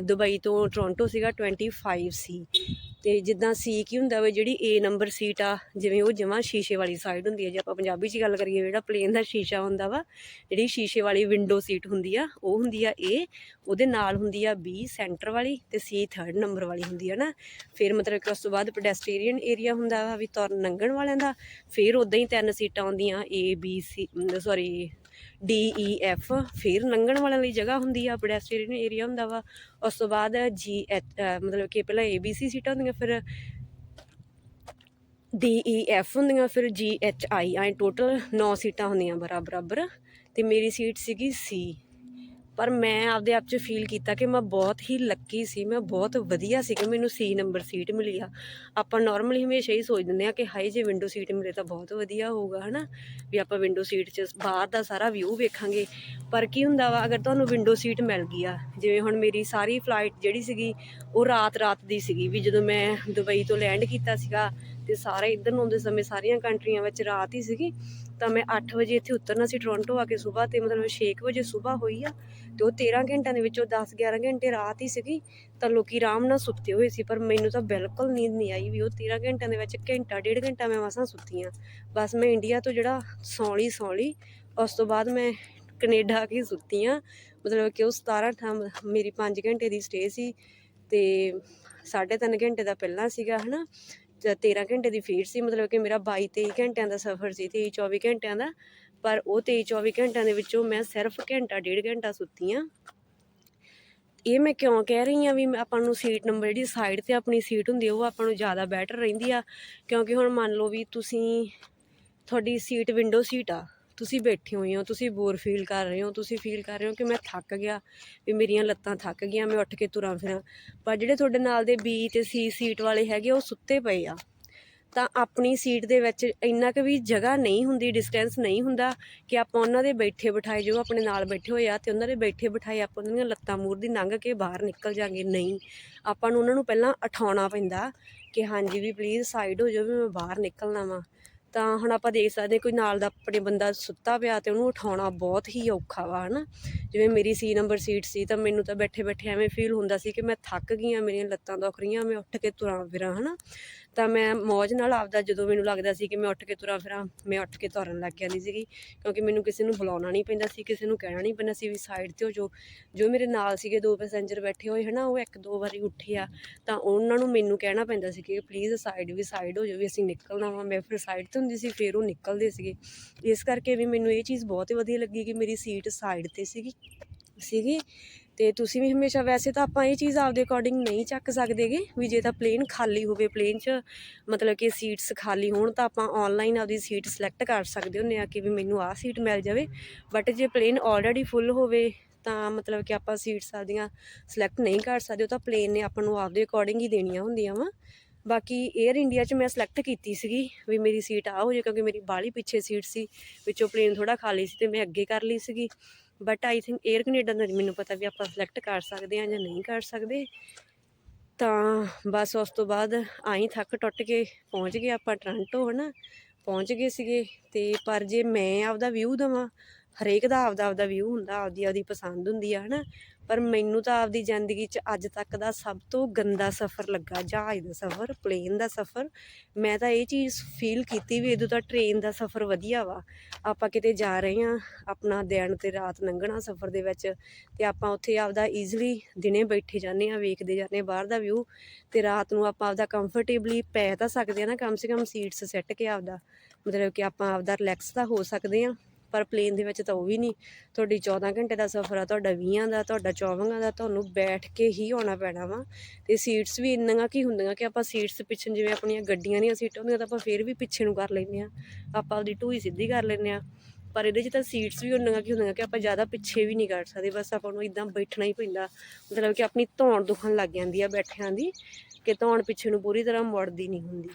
ਦੁਬਈ ਤੋਂ ਟੋਰਾਂਟੋ ਸੀਗਾ 25 ਸੀ ਤੇ ਜਿੱਦਾਂ ਸੀ ਕੀ ਹੁੰਦਾ ਵਾ, ਜਿਹੜੀ ਏ ਨੰਬਰ ਸੀਟ ਆ, ਜਿਵੇਂ ਉਹ ਜਮਾਂ ਸ਼ੀਸ਼ੇ ਵਾਲੀ ਸਾਈਡ ਹੁੰਦੀ ਹੈ ਜੇ ਆਪਾਂ ਪੰਜਾਬੀ 'ਚ ਗੱਲ ਕਰੀਏ, ਜਿਹੜਾ ਪਲੇਨ ਦਾ ਸ਼ੀਸ਼ਾ ਹੁੰਦਾ ਵਾ, ਜਿਹੜੀ ਸ਼ੀਸ਼ੇ ਵਾਲੀ ਵਿੰਡੋ ਸੀਟ ਹੁੰਦੀ ਆ, ਉਹ ਹੁੰਦੀ ਆ ਏ ਉਹਦੇ ਨਾਲ ਹੁੰਦੀ ਆ ਬੀ ਸੈਂਟਰ ਵਾਲੀ ਤੇ ਸੀ ਥਰਡ ਨੰਬਰ ਵਾਲੀ ਹੁੰਦੀ ਆ ਨਾ। ਫਿਰ ਮਤਲਬ ਕਿ ਉਸ ਤੋਂ ਬਾਅਦ ਪੈਡੈਸਟਰੀਅਨ ਏਰੀਆ ਹੁੰਦਾ ਵਾ, ਵੀ ਤੁਰਨ ਲੰਘਣ ਵਾਲਿਆਂ ਦਾ, ਫਿਰ ਉਦਾਂ ਹੀ ਤਿੰਨ ਸੀਟਾਂ ਆਉਂਦੀਆਂ A B C sorry D E F ਫਿਰ ਲੰਘਣ ਵਾਲਿਆਂ ਲਈ ਜਗ੍ਹਾ ਹੁੰਦੀ ਆ ਪੈਡੈਸਟਰੀਅਨ ਏਰੀਆ ਹੁੰਦਾ ਵਾ। ਉਸ ਤੋਂ ਬਾਅਦ ਜੀ ਐਚ ਮਤਲਬ ਕਿ ਪਹਿਲਾਂ ਏ ਬੀ ਸੀ ਸੀਟਾਂ ਹੁੰਦੀਆਂ, ਫਿਰ ਡੀ ਈ ਐਫ ਹੁੰਦੀਆਂ, ਫਿਰ ਜੀ ਐਚ ਆਈ ਐ ਟੋਟਲ 9 ਸੀਟਾਂ ਹੁੰਦੀਆਂ ਬਰਾਬਰ ਬਰਾਬਰ ਤੇ ਮੇਰੀ ਸੀਟ ਸੀਗੀ ਸੀ ਪਰ ਮੈਂ ਆਪਦੇ ਆਪ 'ਚ ਫੀਲ ਕੀਤਾ ਕਿ ਮੈਂ ਬਹੁਤ ਹੀ ਲੱਕੀ ਸੀ, ਮੈਂ ਬਹੁਤ ਵਧੀਆ ਸੀ ਕਿ ਮੈਨੂੰ ਸੀ ਨੰਬਰ ਸੀਟ ਮਿਲੀ ਆ। ਆਪਾਂ ਨਾਰਮਲੀ ਹਮੇਸ਼ਾ ਹੀ ਸੋਚ ਦਿੰਦੇ ਆ ਕਿ ਹਾਈ ਜੇ ਵਿੰਡੋ ਸੀਟ ਮਿਲੇ ਤਾਂ ਬਹੁਤ ਵਧੀਆ ਹੋਊਗਾ, ਹਨਾ? ਵੀ ਆਪਾਂ ਵਿੰਡੋ ਸੀਟ 'ਚ ਬਾਹਰ ਦਾ ਸਾਰਾ ਵਿਊ ਵੇਖਾਂਗੇ। ਪਰ ਕੀ ਹੁੰਦਾ ਵਾ, ਅਗਰ ਤੁਹਾਨੂੰ ਵਿੰਡੋ ਸੀਟ ਮਿਲ ਗਈ ਆ, ਜਿਵੇਂ ਹੁਣ ਮੇਰੀ ਸਾਰੀ ਫਲਾਈਟ ਜਿਹੜੀ ਸੀਗੀ, ਉਹ ਰਾਤ ਰਾਤ ਦੀ ਸੀਗੀ, ਵੀ ਜਦੋਂ ਮੈਂ ਦੁਬਈ ਤੋਂ ਲੈਂਡ ਕੀਤਾ ਸੀਗਾ ਤੇ ਸਾਰੇ ਇੱਧਰ ਨੂੰ ਆਉਂਦੇ ਸਮੇਂ ਸਾਰੀਆਂ ਕੰਟਰੀਆਂ ਵਿੱਚ ਰਾਤ ਹੀ ਸੀਗੀ। ਤਾਂ ਮੈਂ 8 ਵਜੇ ਇੱਥੇ ਉਤਰਨਾ ਸੀ ਟੋਰਾਂਟੋ ਆ ਕੇ ਸਵੇਰ ਤੇ ਮਤਲਬ 6 ਵਜੇ ਸਵੇਰ ਹੋਈ ਆ ਤੇ ਉਹ 13 ਘੰਟਿਆਂ ਦੇ ਵਿੱਚੋਂ 10 11 ਘੰਟੇ ਰਾਤ ਹੀ ਸੀਗੀ। ਤਾਂ ਲੋਕੀ ਆਰਾਮ ਨਾਲ ਸੁੱਤੇ ਹੋਏ ਸੀ, ਪਰ ਮੈਨੂੰ ਤਾਂ ਬਿਲਕੁਲ ਨੀਂਦ ਨਹੀਂ ਆਈ ਵੀ ਉਹ 13 ਘੰਟਿਆਂ ਦੇ ਵਿੱਚ ਘੰਟਾ, ਡੇਢ ਘੰਟਾ ਮੈਂ ਮਸਾਂ ਸੁੱਤੀ ਆ ਬਸ ਮੈਂ ਇੰਡੀਆ ਤੋਂ ਜਿਹੜਾ ਸੌਲੀ ਸੌਲੀ, ਉਸ ਤੋਂ ਬਾਅਦ ਮੈਂ ਕੈਨੇਡਾ ਆ ਕੇ ਸੁੱਤੀ ਆ ਮਤਲਬ ਕਿ ਉਹ 17 ਥਾਂ ਮੇਰੀ 5 ਘੰਟੇ ਦੀ ਸਟੇ ਸੀ ਤੇ 3.5 ਘੰਟੇ ਦਾ ਪਹਿਲਾਂ ਸੀਗਾ, ਹਨਾ? 13 ਘੰਟੇ ਦੀ ਫੀਡ ਸੀ, ਮਤਲਬ ਕਿ ਮੇਰਾ 22 23 ਘੰਟਿਆਂ ਦਾ ਸਫ਼ਰ ਸੀ 23 24 ਘੰਟਿਆਂ ਦਾ, ਪਰ ਉਹ 23 24 ਘੰਟਿਆਂ ਦੇ ਵਿੱਚੋਂ ਮੈਂ ਸਿਰਫ ਘੰਟਾ, ਡੇਢ ਘੰਟਾ ਸੁੱਤੀ ਆ ਇਹ ਮੈਂ ਕਿਉਂ ਕਹਿ ਰਹੀ ਆ ਵੀ ਮੈਂ, ਆਪਾਂ ਨੂੰ ਸੀਟ ਨੰਬਰ ਜਿਹੜੀ ਸਾਈਡ ਤੇ ਆਪਣੀ ਸੀਟ ਹੁੰਦੀ ਉਹ ਆਪਾਂ ਨੂੰ ਜ਼ਿਆਦਾ ਬੈਟਰ ਰਹਿੰਦੀ ਆ, ਕਿਉਂਕਿ ਹੁਣ ਮੰਨ ਲਓ ਵੀ ਤੁਸੀਂ, ਤੁਹਾਡੀ ਸੀਟ ਵਿੰਡੋ ਸੀਟ ਆ ਤੁਸੀਂ ਬੈਠੇ ਹੋਏ ਹੋ, ਤੁਸੀਂ ਬੋਰ ਫੀਲ ਕਰ ਰਹੇ ਹੋ, ਤੁਸੀਂ ਫੀਲ ਕਰ ਰਹੇ ਹੋ ਕਿ ਮੈਂ ਥੱਕ ਗਿਆ, ਵੀ ਮੇਰੀਆਂ ਲੱਤਾਂ ਥੱਕ ਗਈਆਂ, ਮੈਂ ਉੱਠ ਕੇ ਤੁਰਾਂ ਫਿਰਾਂ। ਪਰ ਜਿਹੜੇ ਤੁਹਾਡੇ ਨਾਲ ਦੇ ਬੀ ਤੇ ਸੀ ਸੀਟ ਵਾਲੇ ਹੈਗੇ, ਉਹ ਸੁੱਤੇ ਪਏ ਆ। ਤਾਂ ਆਪਣੀ ਸੀਟ ਦੇ ਵਿੱਚ ਇੰਨਾ ਕੁ ਵੀ ਜਗ੍ਹਾ ਨਹੀਂ ਹੁੰਦੀ ਡਿਸਟੈਂਸ ਨਹੀਂ ਹੁੰਦਾ ਕਿ ਆਪਾਂ ਉਹਨਾਂ ਦੇ ਬੈਠੇ ਬਿਠਾਏ, ਜੋ ਆਪਣੇ ਨਾਲ ਬੈਠੇ ਹੋਏ ਆ, ਤੇ ਉਹਨਾਂ ਦੇ ਬੈਠੇ ਬਿਠਾਏ ਆਪਾਂ ਉਹਨਾਂ ਦੀਆਂ ਲੱਤਾਂ ਮੂਰ ਦੀ ਲੰਘ ਕੇ ਬਾਹਰ ਨਿਕਲ ਜਾਾਂਗੇ। ਨਹੀਂ, ਆਪਾਂ ਨੂੰ ਉਹਨਾਂ ਨੂੰ ਪਹਿਲਾਂ ਉਠਾਉਣਾ ਪੈਂਦਾ ਕਿ ਹਾਂਜੀ ਵੀ ਪਲੀਜ਼ ਸਾਈਡ ਹੋ ਜਾਓ ਵੀ ਮੈਂ ਬਾਹਰ ਨਿਕਲਣਾ ਵਾਂ। ਤਾਂ ਹੁਣ ਆਪਾਂ ਦੇਖ ਸਕਦੇ ਹਾਂ ਕੋਈ ਨਾਲ ਦਾ ਆਪਣੇ ਬੰਦਾ ਸੁੱਤਾ ਪਿਆ ਤੇ ਉਹਨੂੰ ਉਠਾਉਣਾ ਬਹੁਤ ਹੀ ਔਖਾ ਵਾ, ਹਨਾ? ਜਿਵੇਂ ਮੇਰੀ ਸੀ ਨੰਬਰ ਸੀਟ ਸੀ ਤਾਂ ਮੈਨੂੰ ਤਾਂ ਬੈਠੇ ਬੈਠੇ ਐਵੇਂ ਫੀਲ ਹੁੰਦਾ ਸੀ ਕਿ ਮੈਂ ਥੱਕ ਗਈ ਆ ਮੇਰੀਆਂ ਲੱਤਾਂ ਦੁਖ ਰਹੀਆਂ, ਮੈਂ ਉੱਠ ਕੇ ਤੁਰਾਂ ਫਿਰਾਂ, ਹਨਾ? ਤਾਂ ਮੈਂ ਮੌਜ ਨਾਲ ਆਪਦਾ ਜਦੋਂ ਮੈਨੂੰ ਲੱਗਦਾ ਸੀ ਕਿ ਮੈਂ ਉੱਠ ਕੇ ਤੁਰਾਂ ਫਿਰਾਂ, ਮੈਂ ਉੱਠ ਕੇ ਤੁਰਨ ਲੱਗ ਜਾਂਦੀ ਸੀਗੀ, ਕਿਉਂਕਿ ਮੈਨੂੰ ਕਿਸੇ ਨੂੰ ਬੁਲਾਉਣਾ ਨਹੀਂ ਪੈਂਦਾ ਸੀ, ਕਿਸੇ ਨੂੰ ਕਹਿਣਾ ਨਹੀਂ ਪੈਂਦਾ ਸੀ ਵੀ ਸਾਈਡ ਤੇ ਹੋ ਜੋ ਜੋ ਮੇਰੇ ਨਾਲ ਸੀਗੇ ਦੋ ਪੈਸੇਂਜਰ ਬੈਠੇ ਹੋਏ ਹਨਾ, ਉਹ ਇੱਕ ਦੋ ਵਾਰੀ ਉੱਠੇ ਆ, ਤਾਂ ਉਹਨਾਂ ਨੂੰ ਮੈਨੂੰ ਕਹਿਣਾ ਪੈਂਦਾ ਸੀ ਕਿ ਪਲੀਜ਼ ਸਾਈਡ ਵੀ ਸਾਈਡ ਹੋ ਜਾਓ ਵੀ ਅਸੀਂ ਨਿਕਲਣਾ ਵਾ। ਮੈਂ ਫਿਰ ਸਾਈਡ ਤੇ ਹੁੰਦੀ ਸੀ, ਫਿਰ ਉਹ ਨਿਕਲਦੇ ਸੀਗੇ। ਇਸ ਕਰਕੇ ਵੀ ਮੈਨੂੰ ਇਹ ਚੀਜ਼ ਬਹੁਤ ਵਧੀਆ ਲੱਗੀ ਕਿ ਮੇਰੀ ਸੀਟ ਸਾਈਡ ਤੇ ਸੀਗੀ। ਸੀਗੀ। ਤੇ ਤੁਸੀਂ ਵੀ ਹਮੇਸ਼ਾ ਵੈਸੇ ਤਾਂ ਆਪਾਂ ਇਹ ਚੀਜ਼ ਆਪਦੇ ਅਕੋਰਡਿੰਗ ਨਹੀਂ ਚੱਕ ਸਕਦੇਗੇ ਵੀ ਜੇ ਤਾਂ ਪਲੇਨ ਖਾਲੀ ਹੋਵੇ ਪਲੇਨ 'ਚ ਮਤਲਬ ਕਿ ਸੀਟਸ ਖਾਲੀ ਹੋਣ ਤਾਂ ਆਪਾਂ ਆਨਲਾਈਨ ਆਪਦੀ ਸੀਟ ਸਿਲੈਕਟ ਕਰ ਸਕਦੇ ਹੁੰਦੇ ਆ ਕਿ ਵੀ ਮੈਨੂੰ ਆਹ ਸੀਟ ਮਿਲ ਜਾਵੇ। ਬਟ ਜੇ ਪਲੇਨ ਆਲਰੇਡੀ ਫੁੱਲ ਹੋਵੇ ਤਾਂ ਮਤਲਬ ਕਿ ਆਪਾਂ ਸੀਟਸ ਆਪਦੀਆਂ ਸਿਲੈਕਟ ਨਹੀਂ ਕਰ ਸਕਦੇ, ਉਹ ਤਾਂ ਪਲੇਨ ਨੇ ਆਪਾਂ ਨੂੰ ਆਪਦੇ ਅਕੋਰਡਿੰਗ ਹੀ ਦੇਣੀਆਂ ਹੁੰਦੀਆਂ ਵਾ। ਬਾਕੀ 에ਅਰ ਇੰਡੀਆ 'ਚ ਮੈਂ ਸਿਲੈਕਟ ਕੀਤੀ ਸੀਗੀ ਵੀ ਮੇਰੀ ਸੀਟ ਆ ਹੋ ਜੇ ਕਿਉਂਕਿ ਮੇਰੀ ਬਾਹਲੀ ਪਿੱਛੇ ਸੀਟ ਸੀ, ਵਿੱਚੋਂ ਪਲੇਨ ਥੋੜਾ ਖਾਲੀ ਸੀ ਤੇ ਮੈਂ ਅੱਗੇ ਕਰ ਲਈ ਸੀਗੀ। But I think air Canada ਦਾ ਮੈਨੂੰ ਪਤਾ ਵੀ ਆਪਾਂ ਸਿਲੈਕਟ ਕਰ ਸਕਦੇ ਆ ਜਾਂ ਨਹੀਂ ਕਰ ਸਕਦੇ। ਤਾਂ ਬਸ ਉਸ ਤੋਂ ਬਾਅਦ ਆਈ ਥੱਕ ਟੁੱਟ ਕੇ ਪਹੁੰਚ ਗਏ ਆਪਾਂ ਟੋਰਾਂਟੋ ਹਨਾ। ਪਹੁੰਚ ਗਏ ਸੀਗੇ ਤੇ ਪਰ ਜੇ ਮੈਂ ਆਪਦਾ ਵਿਊ ਦਵਾਂ, ਹਰੇਕ ਦਾ ਆਪਦਾ ਆਪਦਾ ਵਿਊ ਹੁੰਦਾ, ਆਪਦੀ ਆਪਦੀ ਪਸੰਦ ਹੁੰਦੀ ਆ, ਹਨਾ। ਪਰ ਮੈਨੂੰ ਤਾਂ ਆਪਦੀ ਜ਼ਿੰਦਗੀ 'ਚ ਅੱਜ ਤੱਕ ਦਾ ਸਭ ਤੋਂ ਗੰਦਾ ਸਫ਼ਰ ਲੱਗਾ, ਜਹਾਜ਼ ਦਾ ਸਫ਼ਰ ਪਲੇਨ ਦਾ ਸਫ਼ਰ। ਮੈਂ ਤਾਂ ਇਹ ਚੀਜ਼ ਫੀਲ ਕੀਤੀ ਵੀ ਇਦੋਂ ਤਾਂ ਟ੍ਰੇਨ ਦਾ ਸਫ਼ਰ ਵਧੀਆ ਵਾ। ਆਪਾਂ ਕਿਤੇ ਜਾ ਰਹੇ ਹਾਂ, ਆਪਣਾ ਦਿਨ ਤੇ ਰਾਤ ਲੰਘਣਾ ਸਫ਼ਰ ਦੇ ਵਿੱਚ ਤੇ ਆਪਾਂ ਉੱਥੇ ਆਪਦਾ ਈਜ਼ੀਲੀ ਦਿਨੇ ਬੈਠੇ ਜਾਂਦੇ ਆ ਵੇਖਦੇ ਜਾਂਦੇ ਹਾਂ ਬਾਹਰ ਦਾ ਵਿਊ ਤੇ ਰਾਤ ਨੂੰ ਆਪਾਂ ਆਪਦਾ ਕੰਫਰਟੇਬਲੀ ਪੈ ਤਾਂ ਸਕਦੇ ਆ ਨਾ, ਕਮ ਸੇ ਕਮ ਸੀਟਸ ਸੈੱਟ ਕੇ ਆਪਦਾ। ਮਤਲਬ ਕਿ ਆਪਾਂ ਆਪਦਾ ਰਿਲੈਕਸ ਤਾਂ ਹੋ ਸਕਦੇ ਆ ਪਰ ਪਲੇਨ ਦੇ ਵਿੱਚ ਤਾਂ ਉਹ ਵੀ ਨਹੀਂ। ਤੁਹਾਡੀ 14 ਘੰਟੇ ਦਾ ਸਫ਼ਰ ਆ, ਤੁਹਾਡਾ 20 ਦਾ, ਤੁਹਾਡਾ 24 ਦਾ, ਤੁਹਾਨੂੰ ਬੈਠ ਕੇ ਹੀ ਆਉਣਾ ਪੈਣਾ ਵਾ। ਤੇ ਸੀਟਸ ਵੀ ਇੰਨੀਆਂ ਕੀ ਹੁੰਦੀਆਂ ਕਿ ਆਪਾਂ ਸੀਟਸ ਪਿੱਛੇ ਜਿਵੇਂ ਆਪਣੀਆਂ ਗੱਡੀਆਂ ਦੀਆਂ ਸੀਟਾਂ ਹੁੰਦੀਆਂ ਤਾਂ ਆਪਾਂ ਫੇਰ ਵੀ ਪਿੱਛੇ ਨੂੰ ਕਰ ਲੈਂਦੇ ਆ ਆਪਾਂ ਆਪਦੀ ਢੂਈ ਸਿੱਧੀ ਕਰ ਲੈਂਦੇ ਆ ਪਰ ਇਹਦੇ 'ਚ ਤਾਂ ਸੀਟਸ ਵੀ ਹੁੰਦੀਆਂ ਕੀ ਹੁੰਦੀਆਂ ਕਿ ਆਪਾਂ ਜ਼ਿਆਦਾ ਪਿੱਛੇ ਵੀ ਨਹੀਂ ਕਰ ਸਕਦੇ, ਬਸ ਆਪਾਂ ਨੂੰ ਇਦਾਂ ਬੈਠਣਾ ਹੀ ਪੈਂਦਾ। ਮਤਲਬ ਕਿ ਆਪਣੀ ਧੌਣ ਦੁਖਣ ਲੱਗ ਜਾਂਦੀ ਆ ਬੈਠਿਆਂ ਦੀ, ਕਿ ਧੌਣ ਪਿੱਛੇ ਨੂੰ ਪੂਰੀ ਤਰ੍ਹਾਂ ਮੁੜਦੀ ਨਹੀਂ ਹੁੰਦੀ।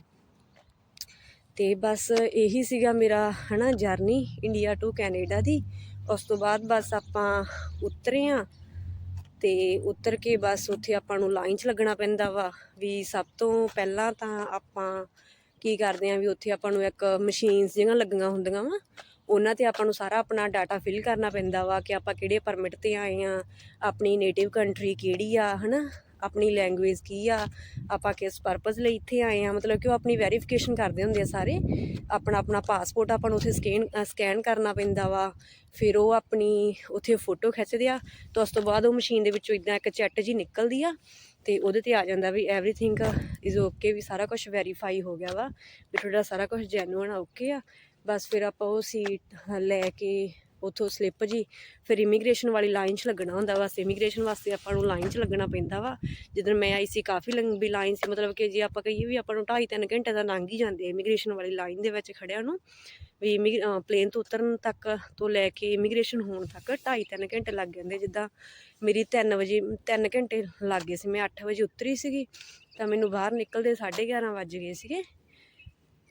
ਅਤੇ ਬਸ ਇਹੀ ਸੀਗਾ ਮੇਰਾ ਹੈ ਨਾ ਜਰਨੀ ਇੰਡੀਆ ਟੂ ਕੈਨੇਡਾ ਦੀ। ਉਸ ਤੋਂ ਬਾਅਦ ਬਸ ਆਪਾਂ ਉਤਰੇ ਆ ਤੇ ਉਤਰ ਕੇ ਬਸ ਉੱਥੇ ਆਪਾਂ ਨੂੰ ਲਾਈਨ 'ਚ ਲੱਗਣਾ ਪੈਂਦਾ ਵਾ ਵੀ ਸਭ ਤੋਂ ਪਹਿਲਾਂ ਤਾਂ ਆਪਾਂ ਕੀ ਕਰਦੇ ਆ ਵੀ ਉੱਥੇ ਆਪਾਂ ਨੂੰ ਇੱਕ ਮਸ਼ੀਨਸ ਜਿਹੜੀਆਂ ਲੱਗੀਆਂ ਹੁੰਦੀਆਂ ਵਾ, ਉਹਨਾਂ ਤੇ ਆਪਾਂ ਨੂੰ ਸਾਰਾ ਆਪਣਾ ਡਾਟਾ ਫਿਲ ਕਰਨਾ ਪੈਂਦਾ ਵਾ ਕਿ ਆਪਾਂ ਕਿਹੜੇ ਪਰਮਿਟ ਤੇ ਆਏ ਆ, ਆਪਣੀ ਨੇਟਿਵ ਕੰਟਰੀ ਕਿਹੜੀ ਆ, ਹਨਾ। ਆਪਣੀ ਲੈਂਗੁਏਜ ਕੀ ਆ, ਆਪਾਂ ਕਿਸ ਪਰਪਸ ਲਈ ਇੱਥੇ ਆਏ ਆ ਮਤਲਬ ਕਿ ਉਹ ਆਪਣੀ ਵੈਰੀਫਿਕੇਸ਼ਨ ਕਰਦੇ ਹੁੰਦੇ ਆ ਸਾਰੇ। ਆਪਣਾ ਆਪਣਾ ਪਾਸਪੋਰਟ ਆਪਾਂ ਨੂੰ ਉੱਥੇ ਸਕੈਨ ਸਕੈਨ ਕਰਨਾ ਪੈਂਦਾ ਵਾ, ਫਿਰ ਉਹ ਆਪਣੀ ਉੱਥੇ ਫੋਟੋ ਖਿੱਚਦੇ ਆ, ਤਾਂ ਉਸ ਤੋਂ ਬਾਅਦ ਉਹ ਮਸ਼ੀਨ ਦੇ ਵਿੱਚੋਂ ਇਦਾਂ ਇੱਕ ਚੈਟ ਜੀ ਨਿਕਲਦੀ ਆ, ਤੇ ਉਹਦੇ ਤੇ ਆ ਜਾਂਦਾ ਵੀ ਐਵਰੀਥਿੰਗ ਇਜ਼ ਓਕੇ ਵੀ ਸਾਰਾ ਕੁਝ ਵੈਰੀਫਾਈ ਹੋ ਗਿਆ ਵਾ, ਵੀ ਤੁਹਾਡਾ ਸਾਰਾ ਕੁਝ ਜੈਨੂਅਨ ਆ ਓਕੇ ਆ। ਬਸ ਫਿਰ ਆਪਾਂ ਉਹ ਸੀਟ ਲੈ ਕੇ ਉੱਥੋਂ ਸਲਿੱਪ ਜੀ, ਫਿਰ ਇਮੀਗ੍ਰੇਸ਼ਨ ਵਾਲੀ ਲਾਈਨ 'ਚ ਲੱਗਣਾ ਹੁੰਦਾ ਵਾ। ਇਮੀਗ੍ਰੇਸ਼ਨ ਵਾਸਤੇ ਆਪਾਂ ਨੂੰ ਲਾਈਨ 'ਚ ਲੱਗਣਾ ਪੈਂਦਾ ਵਾ। ਜਦੋਂ ਮੈਂ ਆਈ ਸੀ, ਕਾਫੀ ਲੰਬੀ ਲਾਈਨ ਸੀ। ਮਤਲਬ ਕਿ ਜੇ ਆਪਾਂ ਕਹੀਏ ਵੀ ਆਪਾਂ ਨੂੰ 2.5 3 ਘੰਟੇ ਦਾ ਲੰਘ ਹੀ ਜਾਂਦੇ ਇਮੀਗ੍ਰੇਸ਼ਨ ਵਾਲੀ ਲਾਈਨ ਦੇ ਵਿੱਚ ਖੜਿਆਂ ਨੂੰ। ਵੀ ਪਲੇਨ ਤੋਂ ਉਤਰਨ ਤੱਕ ਤੋਂ ਲੈ ਕੇ ਇਮੀਗ੍ਰੇਸ਼ਨ ਹੋਣ ਤੱਕ 2.5 3 ਘੰਟੇ ਲੱਗ ਜਾਂਦੇ। ਜਿੱਦਾਂ ਮੇਰੀ 3 ਵਜੇ 3 ਘੰਟੇ ਲੱਗ ਗਏ ਸੀ। ਮੈਂ 8 ਵਜੇ ਉਤਰੀ ਸੀਗੀ, ਤਾਂ ਮੈਨੂੰ ਬਾਹਰ ਨਿਕਲਦੇ 11:30 ਵੱਜ ਗਏ ਸੀਗੇ।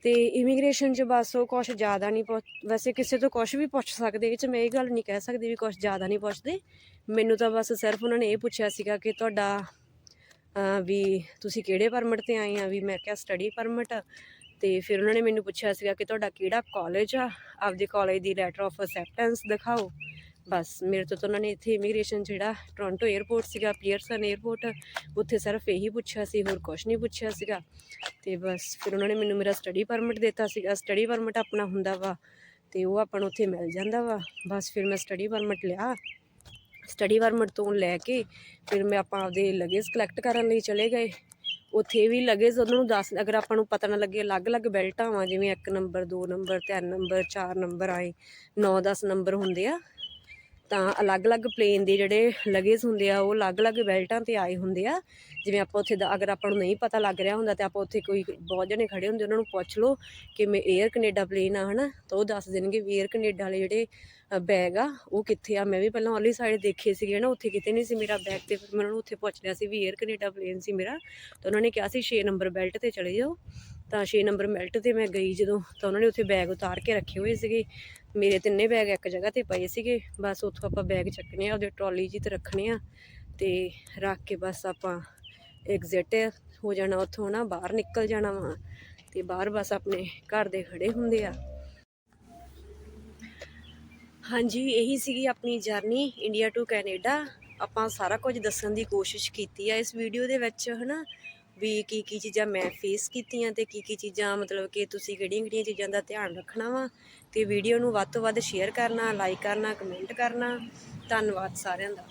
ਤੇ ਇਮੀਗ੍ਰੇਸ਼ਨ 'ਚ ਬਸ ਉਹ ਕੁਛ ਜ਼ਿਆਦਾ ਨਹੀਂ ਪੁੱਛ, ਵੈਸੇ ਕਿਸੇ ਤੋਂ ਕੁਛ ਵੀ ਪੁੱਛ ਸਕਦੇ ਇਹ 'ਚ ਮੈਂ ਇਹ ਗੱਲ ਨਹੀਂ ਕਹਿ ਸਕਦੀ ਵੀ ਕੁਛ ਜ਼ਿਆਦਾ ਨਹੀਂ ਪੁੱਛਦੇ। ਮੈਨੂੰ ਤਾਂ ਬਸ ਸਿਰਫ ਉਹਨਾਂ ਨੇ ਇਹ ਪੁੱਛਿਆ ਸੀਗਾ ਕਿ ਤੁਹਾਡਾ ਵੀ ਤੁਸੀਂ ਕਿਹੜੇ ਪਰਮਿਟ ਤੇ ਆਏ ਆ? ਵੀ ਮੈਂ ਕਿਹਾ ਸਟੱਡੀ ਪਰਮਿਟ ਤੇ ਫਿਰ ਉਹਨਾਂ ਨੇ ਮੈਨੂੰ ਪੁੱਛਿਆ ਸੀਗਾ ਕਿ ਤੁਹਾਡਾ ਕਿਹੜਾ ਕਾਲਜ ਆ? ਆਪਦੇ ਕਾਲਜ ਦੀ ਲੈਟਰ ਆਫ ਅਸੈਪਟੈਂਸ ਦਿਖਾਓ। ਬਸ ਮੇਰੇ ਤੋਂ ਤਾਂ ਉਹਨਾਂ ਨੇ ਇੱਥੇ ਇਮੀਗ੍ਰੇਸ਼ਨ ਜਿਹੜਾ ਟੋਰਾਂਟੋ 에ਅਰਪੋਰਟ ਸੀਗਾ ਪੀਅਰਸਨ 에ਅਰਪੋਰਟ ਉੱਥੇ ਸਿਰਫ ਇਹੀ ਪੁੱਛਿਆ ਸੀ, ਹੋਰ ਕੁਝ ਨਹੀਂ ਪੁੱਛਿਆ ਸੀਗਾ। ਤੇ ਬਸ ਫਿਰ ਉਹਨਾਂ ਨੇ ਮੈਨੂੰ ਮੇਰਾ ਸਟੱਡੀ ਪਰਮਿਟ ਦਿੱਤਾ ਸੀਗਾ। ਸਟੱਡੀ ਪਰਮਿਟ ਆਪਣਾ ਹੁੰਦਾ ਵਾ ਤੇ ਉਹ ਆਪਾਂ ਨੂੰ ਉੱਥੇ ਮਿਲ ਜਾਂਦਾ ਵਾ। ਬਸ ਫਿਰ ਮੈਂ ਸਟੱਡੀ ਪਰਮਿਟ ਲਿਆ। ਸਟੱਡੀ ਪਰਮਿਟ ਤੋਂ ਲੈ ਕੇ ਫਿਰ ਮੈਂ ਆਪਾਂ ਆਪਦੇ ਲਗੇਜ ਕਲੈਕਟ ਕਰਨ ਲਈ ਚਲੇ ਗਏ। ਉੱਥੇ ਵੀ ਲਗੇਜ ਉਹਨਾਂ ਨੂੰ ਦੱਸ, ਅਗਰ ਆਪਾਂ ਨੂੰ ਪਤਾ ਨਾ ਲੱਗੇ, ਅਲੱਗ-ਅਲੱਗ ਬੈਲਟਾਂ ਵਾਂ, ਜਿਵੇਂ 1 ਨੰਬਰ 2 ਨੰਬਰ 3 ਨੰਬਰ 4 ਨੰਬਰ ਆਏ 9-10 ਨੰਬਰ ਹੁੰਦੇ ਆ। ਤਾਂ ਅਲੱਗ-ਅਲੱਗ ਪਲੇਨ ਦੇ ਜਿਹੜੇ ਲਗੇਜ ਹੁੰਦੇ ਆ, ਉਹ ਅਲੱਗ-ਅਲੱਗ ਬੈਲਟਾਂ ਤੇ ਆਏ ਹੁੰਦੇ ਆ। ਜਿਵੇਂ ਆਪਾਂ ਉੱਥੇ ਦਾ, ਅਗਰ ਆਪਾਂ ਨੂੰ ਨਹੀਂ ਪਤਾ ਲੱਗ ਰਿਹਾ ਹੁੰਦਾ ਤੇ ਆਪਾਂ ਉੱਥੇ ਕੋਈ ਬਹੁਤ ਜਣੇ ਖੜੇ ਹੁੰਦੇ, ਉਹਨਾਂ ਨੂੰ ਪੁੱਛ ਲਓ ਕਿ ਮੈਂ 에ਅਰ ਕੈਨੇਡਾ ਪਲੇਨ ਆ, ਹਨਾ? ਤਾਂ ਉਹ ਦੱਸ ਦੇਣਗੇ ਵੀ 에ਅਰ ਕੈਨੇਡਾ ਵਾਲੇ ਜਿਹੜੇ ਬੈਗ ਆ, ਉਹ ਕਿੱਥੇ ਆ? ਮੈਂ ਵੀ ਪਹਿਲਾਂ ਔਲੀ ਸਾਈਡ ਦੇਖੇ ਸੀਗੇ ਨਾ, ਉੱਥੇ ਕਿਤੇ ਨਹੀਂ ਸੀ ਮੇਰਾ ਬੈਗ ਤੇ, ਫਿਰ ਮੈਂ ਉਹਨਾਂ ਨੂੰ ਉੱਥੇ ਪੁੱਛ ਲਿਆ ਸੀ ਵੀ 에ਅਰ ਕੈਨੇਡਾ ਪਲੇਨ ਸੀ ਮੇਰਾ। ਤਾਂ ਉਹਨਾਂ ਨੇ ਕਿਹਾ ਸੀ 6 ਨੰਬਰ ਬੈਲਟ ਤੇ ਚਲੇ ਜਾਓ। ਤਾਂ 6 ਨੰਬਰ ਬੈਲਟ ਤੇ ਮੈਂ ਗਈ ਜਦੋਂ ਤਾਂ ਉਹਨਾਂ ਨੇ ਉੱਥੇ ਬੈਗ ਉਤਾਰ ਕੇ ਰੱਖੇ ਹੋਏ ਸੀਗੇ। ਮੇਰੇ ਤਿੰਨੇ ਬੈਗ ਇੱਕ ਜਗ੍ਹਾ ਤੇ ਪਏ ਸੀਗੇ। ਬਸ ਉੱਥੋਂ ਆਪਾਂ ਬੈਗ ਚੱਕਣੇ ਆ, ਉਹਦੇ ਟਰਾਲੀ 'ਚ ਤੇ ਰੱਖਣੇ ਆ ਤੇ ਰੱਖ ਕੇ ਬਸ ਆਪਾਂ ਐਗਜ਼ਿਟ ਹੋ ਜਾਣਾ ਉੱਥੋਂ ਨਾ ਬਾਹਰ ਨਿਕਲ ਜਾਣਾ ਵਾ ਤੇ ਬਾਹਰ ਬਸ ਆਪਣੇ ਘਰ ਦੇ ਖੜੇ ਹੁੰਦੇ ਆ। ਹਾਂਜੀ, ਇਹੀ ਸੀਗੀ ਆਪਣੀ ਜਰਨੀ ਇੰਡੀਆ ਟੂ ਕੈਨੇਡਾ ਆਪਾਂ ਸਾਰਾ ਕੁਝ ਦੱਸਣ ਦੀ ਕੋਸ਼ਿਸ਼ ਕੀਤੀ ਆ ਇਸ ਵੀਡੀਓ ਦੇ ਵਿੱਚ ਹਨਾ। ਵੀ ਕੀ ਕੀ ਚੀਜ਼ਾਂ ਮੈਂ ਫੇਸ ਕੀਤੀਆਂ ਤੇ ਕੀ ਕੀ ਚੀਜ਼ਾਂ ਮਤਲਬ ਕਿ ਤੁਸੀਂ ਕਿਹੜੀਆਂ ਕਿਹੜੀਆਂ ਚੀਜ਼ਾਂ ਦਾ ਧਿਆਨ ਰੱਖਣਾ ਵਾ ਤੇ ਵੀਡੀਓ ਨੂੰ ਵੱਧ ਤੋਂ ਵੱਧ ਸ਼ੇਅਰ ਕਰਨਾ ਲਾਈਕ ਕਰਨਾ ਕਮੈਂਟ ਕਰਨਾ। ਧੰਨਵਾਦ ਸਾਰਿਆਂ ਦਾ।